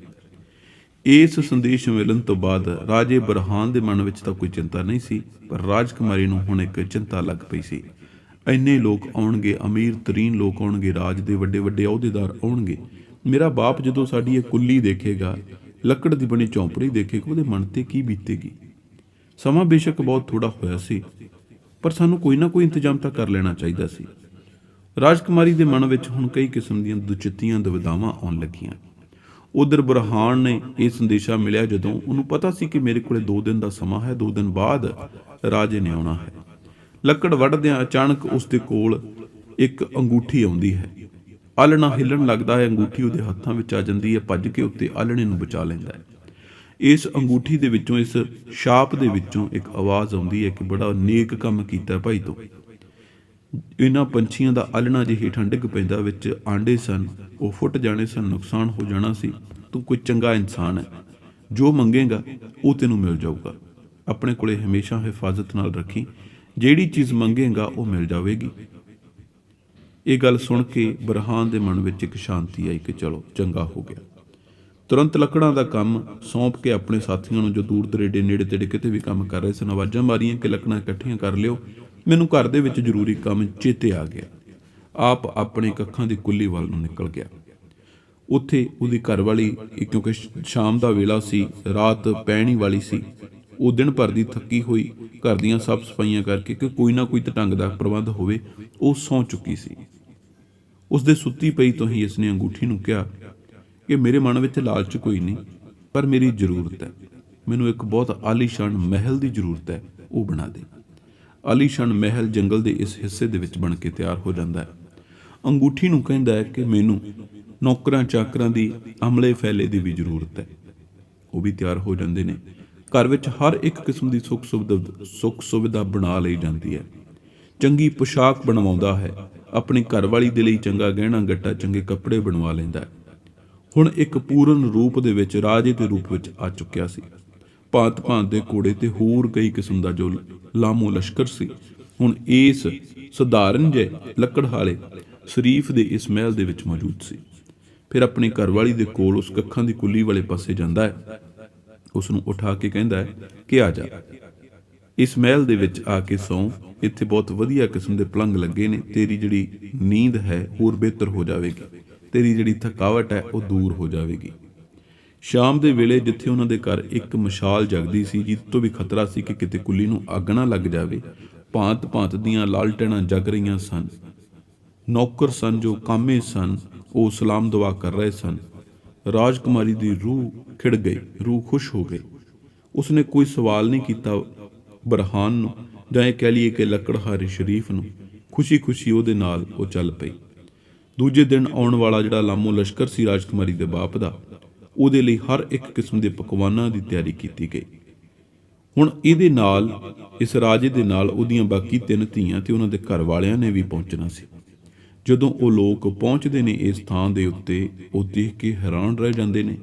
ਇਸ ਸੰਦੇਸ਼ ਮਿਲਣ ਤੋਂ ਬਾਅਦ ਰਾਜੇ ਬਰਹਾਨ ਦੇ ਮਨ ਵਿੱਚ ਤਾਂ ਕੋਈ ਚਿੰਤਾ ਨਹੀਂ ਸੀ, ਪਰ ਰਾਜਕੁਮਾਰੀ ਨੂੰ ਹੁਣ ਇੱਕ ਚਿੰਤਾ ਲੱਗ ਪਈ ਸੀ। ਇੰਨੇ ਲੋਕ ਆਉਣਗੇ, ਅਮੀਰ ਤਰੀਨ ਲੋਕ ਆਉਣਗੇ, ਰਾਜ ਦੇ ਵੱਡੇ ਵੱਡੇ ਅਹੁਦੇਦਾਰ ਆਉਣਗੇ। ਮੇਰਾ ਬਾਪ ਜਦੋਂ ਸਾਡੀ ਇਹ ਕੁੱਲੀ ਦੇਖੇਗਾ, ਲੱਕੜ ਦੀ ਬਣੀ ਚੌਂਪੜੀ ਦੇਖੇਗਾ, ਉਹਦੇ ਮਨ ਤੇ ਕੀ ਬੀਤੇਗੀ? ਸਮਾਂ ਬੇਸ਼ੱਕ ਬਹੁਤ ਥੋੜਾ ਹੋਇਆ ਸੀ, ਪਰ ਸਾਨੂੰ ਕੋਈ ਨਾ ਕੋਈ ਇੰਤਜ਼ਾਮ ਤਾਂ ਕਰ ਲੈਣਾ ਚਾਹੀਦਾ ਸੀ। ਰਾਜਕੁਮਾਰੀ ਦੇ ਮਨ ਵਿੱਚ ਹੁਣ ਕਈ ਕਿਸਮ ਦੀਆਂ ਦੁਚਿੱਤੀਆਂ, ਦੁਵਿਧਾਵਾਂ ਆਉਣ ਲੱਗੀਆਂ। ਉਧਰ ਬਰਹਾਨ ਨੇ ਇਹ ਸੰਦੇਸ਼ਾ ਮਿਲਿਆ ਜਦੋਂ ਉਹਨੂੰ ਪਤਾ ਸੀ ਕਿ ਮੇਰੇ ਕੋਲੇ 2 ਦਿਨ ਦਾ ਸਮਾਂ ਹੈ 2 ਦਿਨ ਬਾਅਦ ਰਾਜੇ ਨੇ ਆਉਣਾ ਹੈ। ਲੱਕੜ ਵੱਢਦਿਆਂ ਅਚਾਨਕ ਉਸ ਦੇ ਕੋਲ ਇੱਕ ਅੰਗੂਠੀ ਆਉਂਦੀ ਹੈ। ਆਲਣਾ ਹਿੱਲਣ ਲੱਗਦਾ ਹੈ, ਅੰਗੂਠੀ ਉਹਦੇ ਹੱਥਾਂ ਵਿੱਚ ਆ ਜਾਂਦੀ ਹੈ, ਭੱਜ ਕੇ ਉੱਤੇ ਆਲਣੇ ਨੂੰ ਬਚਾ ਲੈਂਦਾ ਹੈ। ਇਸ ਅੰਗੂਠੀ ਦੇ ਵਿੱਚੋਂ, ਇਸ ਛਾਪ ਦੇ ਵਿੱਚੋਂ ਇੱਕ ਆਵਾਜ਼ ਆਉਂਦੀ ਹੈ ਕਿ ਬੜਾ ਨੇਕ ਕੰਮ ਕੀਤਾ ਭਾਈ ਤੂੰ। ਇਹਨਾਂ ਪੰਛੀਆਂ ਦਾ ਆਲਣਾ ਜੇ ਹੇਠਾਂ ਡਿੱਗ ਪੈਂਦਾ, ਵਿੱਚ ਆਂਡੇ ਸਨ, ਉਹ ਫੁੱਟ ਜਾਣੇ ਸਨ, ਨੁਕਸਾਨ ਹੋ ਜਾਣਾ ਸੀ। ਤੂੰ ਕੋਈ ਚੰਗਾ ਇਨਸਾਨ ਹੈ। ਜੋ ਮੰਗੇਗਾ, ਉਹ ਤੈਨੂੰ ਮਿਲ ਜਾਊਗਾ। ਆਪਣੇ ਕੋਲੇ ਹਮੇਸ਼ਾ ਹਿਫਾਜ਼ਤ ਨਾਲ ਰੱਖੀ। ਜਿਹੜੀ ਚੀਜ਼ ਮੰਗੇਗਾ ਉਹ ਮਿਲ ਜਾਵੇਗੀ। ਇਹ ਗੱਲ ਸੁਣ ਕੇ ਬਰਹਾਨ ਦੇ ਮਨ ਵਿੱਚ ਇੱਕ ਸ਼ਾਂਤੀ ਆਈ ਕਿ ਚਲੋ ਚੰਗਾ ਹੋ ਗਿਆ। ਤੁਰੰਤ ਲੱਕੜਾਂ ਦਾ ਕੰਮ ਸੌਂਪ ਕੇ ਆਪਣੇ ਸਾਥੀਆਂ ਨੂੰ ਜੋ ਦੂਰ ਦਰੇਡੇ, ਨੇੜੇ ਤੇੜੇ ਕਿਤੇ ਵੀ ਕੰਮ ਕਰ ਰਹੇ ਸਨ, ਆਵਾਜ਼ਾਂ ਮਾਰੀਆਂ ਕਿ ਲੱਕੜਾਂ ਇਕੱਠੀਆਂ ਕਰ ਲਿਓ। ਮੈਨੂੰ ਘਰ ਦੇ ਵਿੱਚ ਜ਼ਰੂਰੀ ਕੰਮ ਚੇਤੇ ਆ ਗਿਆ। ਆਪ ਆਪਣੇ ਕੱਖਾਂ ਦੀ ਕੁੱਲੀ ਵੱਲ ਨੂੰ ਨਿਕਲ ਗਿਆ। ਉੱਥੇ ਉਹਦੀ ਘਰਵਾਲੀ, ਕਿਉਂਕਿ ਸ਼ਾਮ ਦਾ ਵੇਲਾ ਸੀ, ਰਾਤ ਪੈਣੀ ਵਾਲੀ ਸੀ ਉਹ ਦਿਨ ਭਰ ਦੀ ਥੱਕੀ ਹੋਈ, ਘਰ ਦੀਆਂ ਸਭ ਸਫਾਈਆਂ ਕਰਕੇ ਕਿ ਕੋਈ ਨਾ ਕੋਈ ਤਾਂ ਢੰਗ ਦਾ ਪ੍ਰਬੰਧ ਹੋਵੇ, ਉਹ ਸੌਂ ਚੁੱਕੀ ਸੀ। ਉਸ ਦੇ ਸੁੱਤੀ ਪਈ ਤੋਂ ਹੀ ਇਸਨੇ ਅੰਗੂਠੀ ਨੂੰ ਕਿਹਾ ਕਿ ਮੇਰੇ ਮਨ ਵਿੱਚ ਲਾਲਚ ਕੋਈ ਨਹੀਂ, ਪਰ ਮੇਰੀ ਜ਼ਰੂਰਤ ਹੈ। ਮੈਨੂੰ ਇੱਕ ਬਹੁਤ ਆਲੀਸ਼ਾਨ ਮਹਿਲ ਦੀ ਜ਼ਰੂਰਤ ਹੈ, ਉਹ ਬਣਾ ਦੇ। ਆਲੀਸ਼ਾਨ ਮਹਿਲ ਜੰਗਲ ਦੇ ਇਸ ਹਿੱਸੇ ਦੇ ਵਿੱਚ ਬਣ ਕੇ ਤਿਆਰ ਹੋ ਜਾਂਦਾ ਹੈ। ਅੰਗੂਠੀ ਨੂੰ ਕਹਿੰਦਾ ਹੈ ਕਿ ਮੈਨੂੰ ਨੌਕਰਾਂ ਚਾਕਰਾਂ ਦੀ ਅਮਲੇ ਫੈਲੇ ਦੀ ਵੀ ਜ਼ਰੂਰਤ ਹੈ। ਉਹ ਵੀ ਤਿਆਰ ਹੋ ਜਾਂਦੇ ਨੇ। ਘਰ ਵਿੱਚ ਹਰ ਇੱਕ ਕਿਸਮ ਦੀ ਸੁੱਖ ਸੁਵਿਧਾ ਸੁੱਖ ਸੁਵਿਧਾ ਬਣਾ ਲਈ ਜਾਂਦੀ ਹੈ। ਚੰਗੀ ਪੋਸ਼ਾਕ ਬਣਵਾਉਂਦਾ ਹੈ। ਆਪਣੀ ਘਰਵਾਲੀ ਦੇ ਲਈ ਚੰਗਾ ਗਹਿਣਾ, ਗੱਟਾ, ਚੰਗੇ ਕੱਪੜੇ ਬਣਵਾ ਲੈਂਦਾ ਹੈ। ਹੁਣ ਇੱਕ ਪੂਰਨ ਰੂਪ ਦੇ ਵਿੱਚ ਰਾਜੇ ਦੇ ਰੂਪ ਵਿੱਚ ਆ ਚੁੱਕਿਆ ਸੀ। ਭਾਂਤ ਭਾਂਤ ਦੇ ਘੋੜੇ ਤੇ ਹੋਰ ਕਈ ਕਿਸਮ ਦਾ ਜੋ ਲਾਮੋ ਲਸ਼ਕਰ ਸੀ। ਹੁਣ ਇਸ ਸਧਾਰਨ ਜੇ ਲੱਕੜਹਾਰੇ ਸ਼ਰੀਫ ਦੇ ਇਸ ਮਹਿਲ ਦੇ ਵਿੱਚ ਮੌਜੂਦ ਸੀ। ਫਿਰ ਆਪਣੀ ਘਰਵਾਲੀ ਦੇ ਕੋਲ ਉਸ ਕੱਖਾਂ ਦੀ ਕੁੱਲੀ ਵਾਲੇ ਪਾਸੇ ਜਾਂਦਾ ਹੈ। ਉਸ ਨੂੰ ਉਠਾ ਕੇ ਕਹਿੰਦਾ ਹੈ ਕਿ ਆ ਜਾ। ਇਸ ਮਹਿਲ ਦੇ ਵਿੱਚ ਆ ਕੇ ਸੌਂ। ਇੱਥੇ ਬਹੁਤ ਵਧੀਆ ਕਿਸਮ ਦੇ ਪਲੰਗ ਲੱਗੇ ਨੇ। ਤੇਰੀ ਜਿਹੜੀ ਨੀਂਦ ਹੈ, ਹੋਰ ਬਿਹਤਰ ਹੋ ਜਾਵੇਗੀ। ਤੇਰੀ ਜਿਹੜੀ ਥਕਾਵਟ ਹੈ, ਉਹ ਦੂਰ ਹੋ ਜਾਵੇਗੀ। ਸ਼ਾਮ ਦੇ ਵੇਲੇ ਜਿੱਥੇ ਉਹਨਾਂ ਦੇ ਘਰ ਇੱਕ ਮਸ਼ਾਲ ਜਗਦੀ ਸੀ, ਜਿਸ ਤੋਂ ਵੀ ਖਤਰਾ ਸੀ ਕਿ ਕਿਤੇ ਕੁੱਲੀ ਨੂੰ ਅੱਗ ਨਾ ਲੱਗ ਜਾਵੇ ਭਾਂਤ ਭਾਂਤ ਦੀਆਂ ਲਾਲਟਣਾ ਜਗ ਰਹੀਆਂ ਸਨ। ਨੌਕਰ ਸਨ ਜੋ ਕਾਮੇ ਸਨ, ਉਹ ਸਲਾਮ ਦੁਆ ਕਰ ਰਹੇ ਸਨ। ਰਾਜਕੁਮਾਰੀ ਦੀ ਰੂਹ ਖਿੜ ਗਈ, ਰੂਹ ਖੁਸ਼ ਹੋ ਗਈ। ਉਸਨੇ ਕੋਈ ਸਵਾਲ ਨਹੀਂ ਕੀਤਾ ਬਰਹਾਨ ਨੂੰ, ਜਾਂ ਇਹ ਕਹਿ ਲਈਏ ਕਿ ਲੱਕੜਹਾਰੇ ਸ਼ਰੀਫ ਨੂੰ। ਖੁਸ਼ੀ-ਖੁਸ਼ੀ ਉਹਦੇ ਨਾਲ ਉਹ ਚੱਲ ਪਈ। ਦੂਜੇ ਦਿਨ ਆਉਣ ਵਾਲਾ ਜਿਹੜਾ ਲਾਮੋ ਲਸ਼ਕਰ ਸੀ ਰਾਜਕੁਮਾਰੀ ਦੇ ਬਾਪ ਦਾ, ਉਹਦੇ ਲਈ ਹਰ ਇੱਕ ਕਿਸਮ ਦੇ ਪਕਵਾਨਾਂ ਦੀ ਤਿਆਰੀ ਕੀਤੀ ਗਈ। ਹੁਣ ਇਹਦੇ ਨਾਲ, ਇਸ ਰਾਜੇ ਦੇ ਨਾਲ ਉਹਦੀਆਂ ਬਾਕੀ ਤਿੰਨ ਧੀਆਂ ਤੇ ਉਹਨਾਂ ਦੇ ਘਰ ਵਾਲਿਆਂ ਨੇ ਵੀ ਪਹੁੰਚਣਾ ਸੀ। ਜਦੋਂ ਉਹ ਲੋਕ ਪਹੁੰਚਦੇ ਨੇ ਇਸ ਥਾਂ ਦੇ ਉੱਤੇ, ਉਹ ਦੇਖ ਕੇ ਹੈਰਾਨ ਰਹਿ ਜਾਂਦੇ ਨੇ।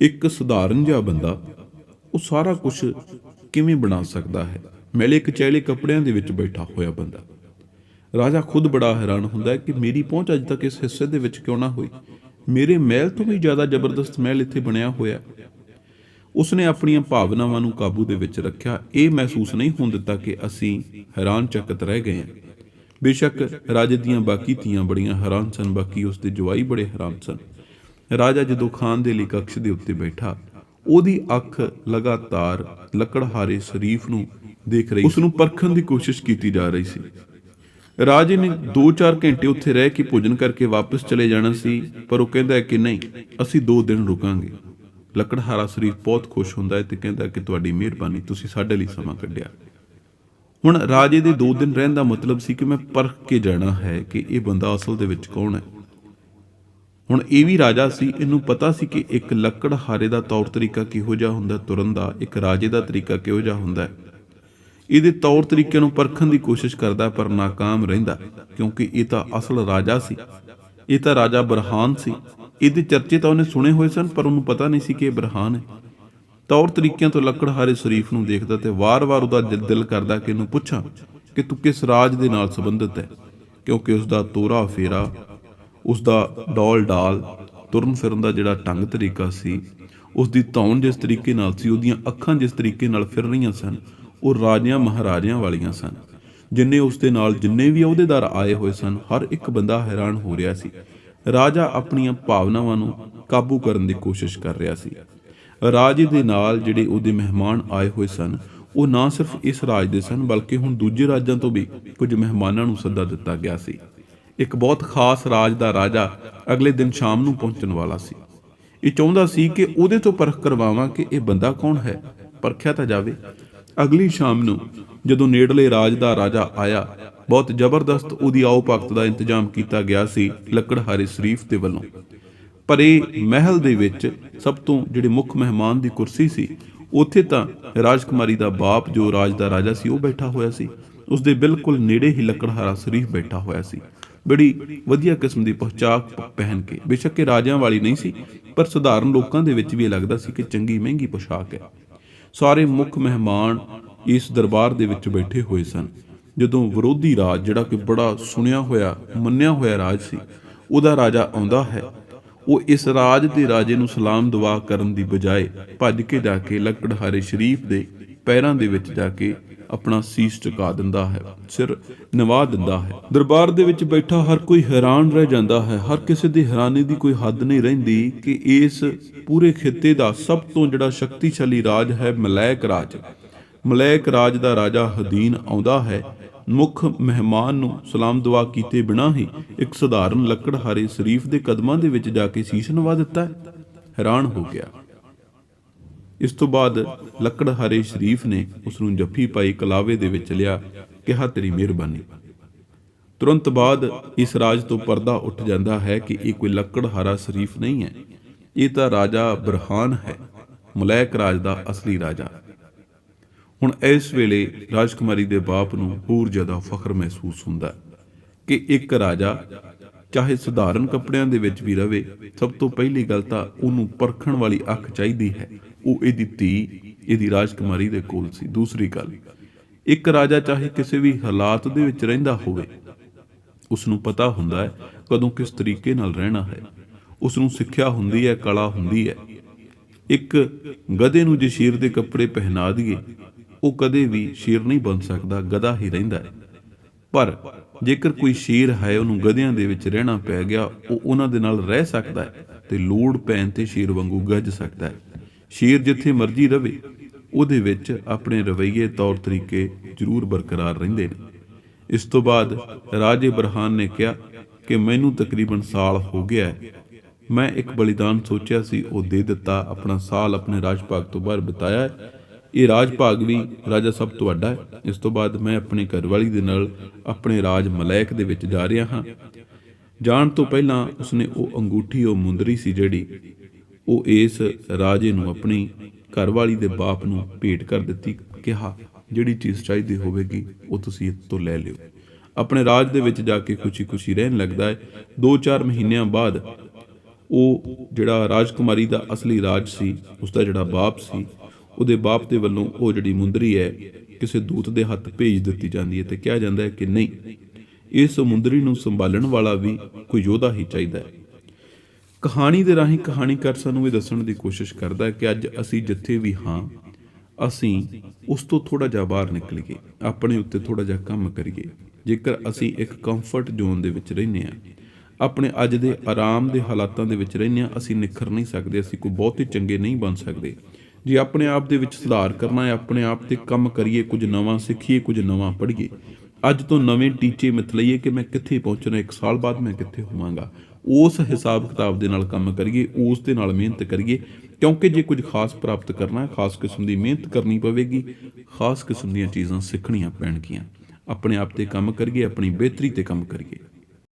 ਇੱਕ ਸਧਾਰਨ ਜਿਹਾ ਬੰਦਾ, ਉਹ ਸਾਰਾ ਕੁਝ ਕਿਵੇਂ ਬਣਾ ਸਕਦਾ ਹੈ? ਮੈਲੇ ਕਚੈਲੇ ਕੱਪੜਿਆਂ ਦੇ ਵਿੱਚ ਬੈਠਾ ਹੋਇਆ ਬੰਦਾ। ਰਾਜਾ ਖੁਦ ਬੜਾ ਹੈਰਾਨ ਹੁੰਦਾ ਹੈ ਕਿ ਮੇਰੀ ਪਹੁੰਚ ਅਜ ਤੱਕ ਇਸ ਹਿੱਸੇ ਦੇ ਵਿੱਚ ਕਿਉਂ ਨਾ ਹੋਈ? ਮੇਰੇ ਮਹਿਲ ਤੋਂ ਵੀ ਜ਼ਿਆਦਾ ਜ਼ਬਰਦਸਤ ਮਹਿਲ ਇੱਥੇ ਬਣਿਆ ਹੋਇਆ ਉਸਨੇ ਆਪਣੀਆਂ ਭਾਵਨਾਵਾਂ ਨੂੰ ਕਾਬੂ ਦੇ ਵਿੱਚ ਰੱਖਿਆ। ਇਹ ਮਹਿਸੂਸ ਨਹੀਂ ਹੋਣ ਦਿੱਤਾ ਕਿ ਅਸੀਂ ਹੈਰਾਨ ਚਕਤ ਰਹਿ ਗਏ ਹਾਂ। ਬੇਸ਼ੱਕ ਰਾਜੇ ਦੀਆਂ ਬਾਕੀ ਧੀਆਂ ਬੜੀਆਂ ਹੈਰਾਨ ਸਨ, ਬਾਕੀ ਉਸ ਦੇ ਜਵਾਈ ਬੜੇ ਹੈਰਾਨ ਸਨ। ਰਾਜਾ ਜਦੋਂ ਖਾਨ ਦੇ ਲਈ ਕਕਸ਼ ਦੇ ਉੱਤੇ ਬੈਠਾ, ਉਹਦੀ ਅੱਖ ਲਗਾਤਾਰ ਲੱਕੜਹਾਰੇ ਸ਼ਰੀਫ ਨੂੰ ਦੇਖ ਰਹੀ ਉਸ ਨੂੰ ਪਰਖਣ ਦੀ ਕੋਸ਼ਿਸ਼ ਕੀਤੀ ਜਾ ਰਹੀ ਸੀ। ਰਾਜੇ ਨੇ 2-4 ਘੰਟੇ ਉੱਥੇ ਰਹਿ ਕੇ ਭੋਜਨ ਕਰਕੇ ਵਾਪਸ ਚਲੇ ਜਾਣਾ ਸੀ, ਪਰ ਉਹ ਕਹਿੰਦਾ ਹੈ ਕਿ ਨਹੀਂ, ਅਸੀਂ 2 ਦਿਨ ਰੁਕਾਂਗੇ। ਲੱਕੜਹਾਰਾ ਸ਼ਰੀਫ ਬਹੁਤ ਖੁਸ਼ ਹੁੰਦਾ ਹੈ ਤੇ ਕਹਿੰਦਾ ਕਿ ਤੁਹਾਡੀ ਮਿਹਰਬਾਨੀ, ਤੁਸੀਂ ਸਾਡੇ ਲਈ ਸਮਾਂ ਕੱਢਿਆ। ਹੁਣ ਰਾਜੇ ਦੇ ਦੋ ਦਿਨ ਰਹਿਣ ਦਾ ਮਤਲਬ ਸੀ ਕਿ ਮੈਂ ਪਰਖ ਕੇ ਜਾਣਾ ਹੈ ਕਿ ਇਹ ਬੰਦਾ ਅਸਲ ਦੇ ਵਿੱਚ ਕੌਣ ਹੈ। ਹੁਣ ਇਹ ਵੀ ਰਾਜਾ ਸੀ, ਇਹਨੂੰ ਪਤਾ ਸੀ ਕਿ ਇੱਕ ਲੱਕੜ ਹਾਰੇ ਦਾ ਤੌਰ ਤਰੀਕਾ ਕਿਹੋ ਜਿਹਾ ਹੁੰਦਾ, ਤੁਰਨ ਦਾ, ਇੱਕ ਰਾਜੇ ਦਾ ਤਰੀਕਾ ਕਿਹੋ ਜਿਹਾ ਹੁੰਦਾ ਹੈ। ਇਹਦੇ ਤੌਰ ਤਰੀਕੇ ਨੂੰ ਪਰਖਣ ਦੀ ਕੋਸ਼ਿਸ਼ ਕਰਦਾ, ਪਰ ناکਾਮ ਰਹਿੰਦਾ, ਕਿਉਂਕਿ ਇਹ ਤਾਂ ਅਸਲ ਰਾਜਾ ਸੀ। ਇਹ ਤਾਂ ਰਾਜਾ ਬਰਹਾਨ ਸੀ। ਇਹਦੇ ਚਰਚੇ ਤਾਂ ਉਹਨੇ ਸੁਣੇ ਹੋਏ ਸਨ, ਪਰ ਉਹਨੂੰ ਪਤਾ ਨਹੀਂ ਸੀ ਕਿ ਇਹ ਬਰਹਾਨ ਹੈ। ਤੌਰ ਤਰੀਕਿਆਂ ਤੋਂ ਲੱਕੜਹਾਰੇ ਸ਼ਰੀਫ ਨੂੰ ਦੇਖਦਾ ਤੇ ਵਾਰ-ਵਾਰ ਉਹਦਾ ਦਿਲ ਦਿਲ ਕਰਦਾ ਕਿ ਇਹਨੂੰ ਪੁੱਛਾਂ ਕਿ ਤੂੰ ਕਿਸ ਰਾਜ ਦੇ ਨਾਲ ਸੰਬੰਧਿਤ ਹੈ, ਕਿਉਂਕਿ ਉਸ ਦਾ ਤੋਰਾ ਫੇਰਾ ਉਸ ਦਾ ਡੋਲ ਡਾਲ, ਤੁਰਨ ਫਿਰਨ ਦਾ ਜਿਹੜਾ ਢੰਗ ਤਰੀਕਾ ਸੀ ਉਸ ਦੀ ਧੌਣ ਜਿਸ ਤਰੀਕੇ ਨਾਲ ਸੀ, ਉਹਦੀਆਂ ਅੱਖਾਂ ਜਿਸ ਤਰੀਕੇ ਨਾਲ ਫਿਰ ਰਹੀਆਂ ਸਨ, ਉਹ ਰਾਜਿਆਂ ਮਹਾਰਾਜਿਆਂ ਵਾਲੀਆਂ ਸਨ। ਜਿੰਨੇ ਉਸ ਦੇ ਨਾਲ ਜਿੰਨੇ ਵੀ ਅਹੁਦੇਦਾਰ ਆਏ ਹੋਏ ਸਨ, ਹਰ ਇੱਕ ਬੰਦਾ ਹੈਰਾਨ ਹੋ ਰਿਹਾ ਸੀ। ਰਾਜਾ ਆਪਣੀਆਂ ਭਾਵਨਾਵਾਂ ਨੂੰ ਕਾਬੂ ਕਰਨ ਦੀ ਕੋਸ਼ਿਸ਼ ਕਰ ਰਿਹਾ ਸੀ। ਰਾਜੇ ਦੇ ਨਾਲ ਜਿਹੜੇ ਉਹਦੇ ਮਹਿਮਾਨ ਆਏ ਹੋਏ ਸਨ, ਉਹ ਨਾ ਸਿਰਫ ਇਸ ਰਾਜ ਦੇ ਸਨ, ਬਲਕਿ ਹੁਣ ਦੂਜੇ ਰਾਜਾਂ ਤੋਂ ਵੀ ਕੁਝ ਮਹਿਮਾਨਾਂ ਨੂੰ ਸੱਦਾ ਦਿੱਤਾ ਗਿਆ ਸੀ। ਇੱਕ ਬਹੁਤ ਖਾਸ ਰਾਜ ਦਾ ਰਾਜਾ ਅਗਲੇ ਦਿਨ ਸ਼ਾਮ ਨੂੰ ਪਹੁੰਚਣ ਵਾਲਾ ਸੀ। ਇਹ ਚਾਹੁੰਦਾ ਸੀ ਕਿ ਉਹਦੇ ਤੋਂ ਪਰਖ ਕਰਵਾਵਾਂ ਕਿ ਇਹ ਬੰਦਾ ਕੌਣ ਹੈ, ਪਰਖਿਆ ਤਾਂ ਜਾਵੇ। ਅਗਲੀ ਸ਼ਾਮ ਨੂੰ ਜਦੋਂ ਨੇੜਲੇ ਰਾਜ ਦਾ ਰਾਜਾ ਆਇਆ, ਬਹੁਤ ਜ਼ਬਰਦਸਤ ਉਹਦੀ ਆਓ ਭਗਤ ਦਾ ਇੰਤਜ਼ਾਮ ਕੀਤਾ ਗਿਆ ਸੀ ਲੱਕੜਹਾਰੇ ਸ਼ਰੀਫ ਦੇ ਵੱਲੋਂ। ਪਰ ਇਹ ਮਹਿਲ ਦੇ ਵਿੱਚ ਸਭ ਤੋਂ ਜਿਹੜੇ ਮੁੱਖ ਮਹਿਮਾਨ ਦੀ ਕੁਰਸੀ ਸੀ, ਉੱਥੇ ਤਾਂ ਰਾਜਕੁਮਾਰੀ ਦਾ ਬਾਪ ਜੋ ਰਾਜ ਦਾ ਰਾਜਾ ਸੀ, ਉਹ ਬੈਠਾ ਹੋਇਆ ਸੀ। ਉਸ ਦੇ ਬਿਲਕੁਲ ਨੇੜੇ ਹੀ ਲੱਕੜਹਾਰਾ ਸ਼ਰੀਫ ਬੈਠਾ ਹੋਇਆ ਸੀ। ਬੜੀ ਵਧੀਆ ਕਿਸਮ ਦੀ ਪੋਸ਼ਾਕ ਪਹਿਨ ਕੇ। ਬੇਸ਼ੱਕ ਇਹ ਰਾਜਿਆਂ ਵਾਲੀ ਨਹੀਂ ਸੀ, ਪਰ ਸਧਾਰਨ ਲੋਕਾਂ ਦੇ ਵਿੱਚ ਵੀ ਇਹ ਲੱਗਦਾ ਸੀ ਕਿ ਚੰਗੀ ਮਹਿੰਗੀ ਪੋਸ਼ਾਕ ਹੈ। ਸਾਰੇ ਮੁੱਖ ਮਹਿਮਾਨ ਇਸ ਦਰਬਾਰ ਦੇ ਵਿੱਚ ਬੈਠੇ ਹੋਏ ਸਨ। ਜਦੋਂ ਵਿਰੋਧੀ ਰਾਜ, ਜਿਹੜਾ ਕਿ ਬੜਾ ਸੁਣਿਆ ਹੋਇਆ, ਮੰਨਿਆ ਹੋਇਆ ਰਾਜ ਸੀ, ਉਹਦਾ ਰਾਜਾ ਆਉਂਦਾ ਹੈ ਉਹ ਇਸ ਰਾਜ ਦੇ ਰਾਜੇ ਨੂੰ ਸਲਾਮ ਦੁਆ ਕਰਨ ਦੀ ਬਜਾਏ ਭੱਜ ਕੇ ਜਾ ਕੇ ਲੱਕੜਹਾਰੇ ਸ਼ਰੀਫ ਦੇ ਪੈਰਾਂ ਦੇ ਵਿੱਚ ਜਾ ਕੇ ਆਪਣਾ ਸੀਸ ਝੁਕਾ ਦਿੰਦਾ ਹੈ, ਸਿਰ ਨਿਵਾ ਦਿੰਦਾ ਹੈ। ਦਰਬਾਰ ਦੇ ਵਿੱਚ ਬੈਠਾ ਹਰ ਕੋਈ ਹੈਰਾਨ ਰਹਿ ਜਾਂਦਾ ਹੈ। ਹਰ ਕਿਸੇ ਦੀ ਹੈਰਾਨੀ ਦੀ ਕੋਈ ਹੱਦ ਨਹੀਂ ਰਹਿੰਦੀ ਕਿ ਇਸ ਪੂਰੇ ਖਿੱਤੇ ਦਾ ਸਭ ਤੋਂ ਜਿਹੜਾ ਸ਼ਕਤੀਸ਼ਾਲੀ ਰਾਜ ਹੈ, ਮਲੈਕ ਰਾਜ। ਮਲੈਕ ਰਾਜ ਦਾ ਰਾਜਾ ਹਦੀਨ ਆਉਂਦਾ ਹੈ। ਮੁੱਖ ਮਹਿਮਾਨ ਨੂੰ ਸਲਾਮ ਦੁਆ ਕੀਤੇ ਬਿਨਾਂ ਹੀ ਇੱਕ ਸਧਾਰਨ ਲੱਕੜਹਾਰੇ ਸ਼ਰੀਫ ਦੇ ਕਦਮਾਂ ਦੇ ਵਿੱਚ ਜਾ ਕੇ ਸੀਸ ਨਵਾ ਦਿੱਤਾ ਹੈ। ਹੈਰਾਨ ਹੋ ਗਿਆ। ਇਸ ਤੋਂ ਬਾਅਦ ਲੱਕੜਹਾਰੇ ਸ਼ਰੀਫ ਨੇ ਉਸ ਨੂੰ ਜੱਫੀ ਪਾਈ ਕਲਾਵੇ ਦੇ ਵਿੱਚ ਲਿਆ, ਕਿਹਾ, ਤੇਰੀ ਮਿਹਰਬਾਨੀ। ਤੁਰੰਤ ਬਾਅਦ ਇਸ ਰਾਜ ਤੋਂ ਪਰਦਾ ਉੱਠ ਜਾਂਦਾ ਹੈ ਕਿ ਇਹ ਕੋਈ ਲੱਕੜਹਾਰਾ ਸ਼ਰੀਫ ਨਹੀਂ ਹੈ। ਇਹ ਤਾਂ ਰਾਜਾ ਬਰਹਾਨ ਹੈ, ਮਲੈਕ ਰਾਜ ਦਾ ਅਸਲੀ ਰਾਜਾ। ਹੁਣ ਇਸ ਵੇਲੇ ਰਾਜਕੁਮਾਰੀ ਦੇ ਬਾਪ ਨੂੰ ਹੋਰ ਜ਼ਿਆਦਾ ਫਖਰ ਮਹਿਸੂਸ ਹੁੰਦਾ ਕਿ ਇੱਕ ਰਾਜਾ ਚਾਹੇ ਸਧਾਰਨ ਕੱਪੜਿਆਂ ਦੇ ਵਿੱਚ ਵੀ ਰਵੇ, ਸਭ ਤੋਂ ਪਹਿਲੀ ਗੱਲ ਤਾਂ ਉਹਨੂੰ ਪਰਖਣ ਵਾਲੀ ਅੱਖ ਚਾਹੀਦੀ ਹੈ। ਉਹ ਇਹਦੀ ਧੀ, ਇਹਦੀ ਰਾਜਕੁਮਾਰੀ ਦੇ ਕੋਲ ਸੀ। ਦੂਸਰੀ ਗੱਲ, ਇੱਕ ਰਾਜਾ ਚਾਹੇ ਕਿਸੇ ਵੀ ਹਾਲਾਤ ਦੇ ਵਿੱਚ ਰਹਿੰਦਾ ਹੋਵੇ ਉਸ ਨੂੰ ਪਤਾ ਹੁੰਦਾ ਹੈ ਕਦੋਂ ਕਿਸ ਤਰੀਕੇ ਨਾਲ ਰਹਿਣਾ ਹੈ। ਉਸ ਨੂੰ ਸਿੱਖਿਆ ਹੁੰਦੀ ਹੈ, ਕਲਾ ਹੁੰਦੀ ਹੈ। ਇੱਕ ਗਧੇ ਨੂੰ ਜਸ਼ੀਰ ਦੇ ਕੱਪੜੇ ਪਹਿਨਾ ਦਈਏ ਉਹ ਕਦੇ ਵੀ ਸ਼ੇਰ ਨਹੀਂ ਬਣ ਸਕਦਾ, ਗਧਾ ਹੀ ਰਹਿੰਦਾ ਹੈ। ਪਰ ਜੇਕਰ ਕੋਈ ਸ਼ੇਰ ਹੈ, ਉਹਨੂੰ ਗਧਿਆਂ ਦੇ ਵਿੱਚ ਰਹਿਣਾ ਪੈ ਗਿਆ, ਉਹ ਉਹਨਾਂ ਦੇ ਨਾਲ ਰਹਿ ਸਕਦਾ ਹੈ ਤੇ ਲੋੜ ਪੈਣ ਤੇ ਸ਼ੇਰ ਵਾਂਗੂ ਗੱਜ ਸਕਦਾ ਹੈ। ਸ਼ੇਰ ਜਿੱਥੇ ਮਰਜ਼ੀ ਰਵੇ, ਉਹਦੇ ਵਿੱਚ ਆਪਣੇ ਰਵਈਏ ਤੌਰ ਤਰੀਕੇ ਜ਼ਰੂਰ ਬਰਕਰਾਰ ਰਹਿੰਦੇ ਨੇ। ਇਸ ਤੋਂ ਬਾਅਦ ਰਾਜੇ ਬਰਹਾਨ ਨੇ ਕਿਹਾ ਕਿ ਮੈਨੂੰ ਤਕਰੀਬਨ ਸਾਲ ਹੋ ਗਿਆ ਹੈ। ਮੈਂ ਇੱਕ ਬਲੀਦਾਨ ਸੋਚਿਆ ਸੀ, ਉਹ ਦੇ ਦਿੱਤਾ, ਆਪਣਾ ਸਾਲ ਆਪਣੇ ਰਾਜ ਭਾਗ ਤੋਂ ਬਾਹਰ ਬਿਤਾਇਆ ਹੈ। ਇਹ ਰਾਜ ਭਾਗ ਵੀ ਰਾਜਾ ਸਭ ਤੁਹਾਡਾ ਹੈ। ਇਸ ਤੋਂ ਬਾਅਦ ਮੈਂ ਆਪਣੇ ਘਰਵਾਲੀ ਦੇ ਨਾਲ ਆਪਣੇ ਰਾਜ ਮਲੈਕ ਦੇ ਵਿੱਚ ਜਾ ਰਿਹਾ ਹਾਂ। ਜਾਣ ਤੋਂ ਪਹਿਲਾਂ ਉਸਨੇ ਉਹ ਅੰਗੂਠੀ, ਉਹ ਮੁੰਦਰੀ ਸੀ ਜਿਹੜੀ ਉਹ ਇਸ ਰਾਜੇ ਨੂੰ ਆਪਣੀ ਘਰਵਾਲੀ ਦੇ ਬਾਪ ਨੂੰ ਭੇਟ ਕਰ ਦਿੱਤੀ। ਕਿਹਾ, ਜਿਹੜੀ ਚੀਜ਼ ਚਾਹੀਦੀ ਹੋਵੇਗੀ, ਉਹ ਤੁਸੀਂ ਇਹ ਤੋਂ ਲੈ ਲਿਓ। ਆਪਣੇ ਰਾਜ ਦੇ ਵਿੱਚ ਜਾ ਕੇ ਖੁਸ਼ੀ-ਖੁਸ਼ੀ ਰਹਿਣ ਲੱਗਦਾ ਹੈ। 2-4 ਮਹੀਨਿਆਂ ਬਾਅਦ ਉਹ ਜਿਹੜਾ ਰਾਜਕੁਮਾਰੀ ਦਾ ਅਸਲੀ ਰਾਜ ਸੀ ਉਸ ਦਾ ਜਿਹੜਾ ਬਾਪ ਸੀ ਉਹਦੇ ਬਾਪ ਦੇ ਵੱਲੋਂ ਉਹ ਜਿਹੜੀ ਮੁੰਦਰੀ ਹੈ, ਕਿਸੇ ਦੂਤ ਦੇ ਹੱਥ ਭੇਜ ਦਿੱਤੀ ਜਾਂਦੀ ਹੈ ਤੇ ਕਿਹਾ ਜਾਂਦਾ ਹੈ ਕਿ ਨਹੀਂ, ਇਸ ਮੁੰਦਰੀ ਨੂੰ ਸੰਭਾਲਣ ਵਾਲਾ ਵੀ ਕੋਈ ਯੋਧਾ ਹੀ ਚਾਹੀਦਾ ਹੈ। ਕਹਾਣੀ ਦੇ ਰਾਹੀਂ ਕਹਾਣੀਕਾਰ ਸਾਨੂੰ ਇਹ ਦੱਸਣ ਦੀ ਕੋਸ਼ਿਸ਼ ਕਰਦਾ ਹੈ ਕਿ ਅੱਜ ਅਸੀਂ ਜਿੱਥੇ ਵੀ ਹਾਂ, ਅਸੀਂ ਉਸ ਤੋਂ ਥੋੜਾ ਜਿਹਾ ਬਾਹਰ ਨਿਕਲੀਏ, ਆਪਣੇ ਉੱਤੇ ਥੋੜਾ ਜਿਹਾ ਕੰਮ ਕਰੀਏ। ਜੇਕਰ ਅਸੀਂ ਇੱਕ ਕੰਫਰਟ ਜ਼ੋਨ ਦੇ ਵਿੱਚ ਰਹਿੰਦੇ ਹਾਂ, ਆਪਣੇ ਅੱਜ ਦੇ ਆਰਾਮ ਦੇ ਹਾਲਾਤਾਂ ਦੇ ਵਿੱਚ ਰਹਿੰਦੇ ਹਾਂ, ਅਸੀਂ ਨਿਖਰ ਨਹੀਂ ਸਕਦੇ, ਅਸੀਂ ਕੋਈ ਬਹੁਤੇ ਚੰਗੇ ਨਹੀਂ ਬਣ ਸਕਦੇ। ਜੇ ਆਪਣੇ ਆਪ ਦੇ ਵਿੱਚ ਸੁਧਾਰ ਕਰਨਾ ਹੈ, ਆਪਣੇ ਆਪ ਤੇ ਕੰਮ ਕਰੀਏ, ਕੁਝ ਨਵਾਂ ਸਿੱਖੀਏ, ਕੁਝ ਨਵਾਂ ਪੜ੍ਹੀਏ। ਅੱਜ ਤੋਂ ਨਵੇਂ ਟੀਚੇ ਮਿੱਥ ਲਈਏ ਕਿ ਮੈਂ ਕਿੱਥੇ ਪਹੁੰਚਣਾ ਇੱਕ ਸਾਲ ਬਾਅਦ ਮੈਂ ਕਿੱਥੇ ਹੋਵਾਂਗਾ। ਉਸ ਹਿਸਾਬ ਕਿਤਾਬ ਦੇ ਨਾਲ ਕੰਮ ਕਰੀਏ, ਉਸ ਦੇ ਨਾਲ ਮਿਹਨਤ ਕਰੀਏ, ਕਿਉਂਕਿ ਜੇ ਕੁਝ ਖਾਸ ਪ੍ਰਾਪਤ ਕਰਨਾ ਹੈ, ਖਾਸ ਕਿਸਮ ਦੀ ਮਿਹਨਤ ਕਰਨੀ ਪਵੇਗੀ, ਖਾਸ ਕਿਸਮ ਦੀਆਂ ਚੀਜ਼ਾਂ ਸਿੱਖਣੀਆਂ ਪੈਣਗੀਆਂ। ਆਪਣੇ ਆਪ ਤੇ ਕੰਮ ਕਰੀਏ, ਆਪਣੀ ਬਿਹਤਰੀ ਤੇ ਕੰਮ ਕਰੀਏ।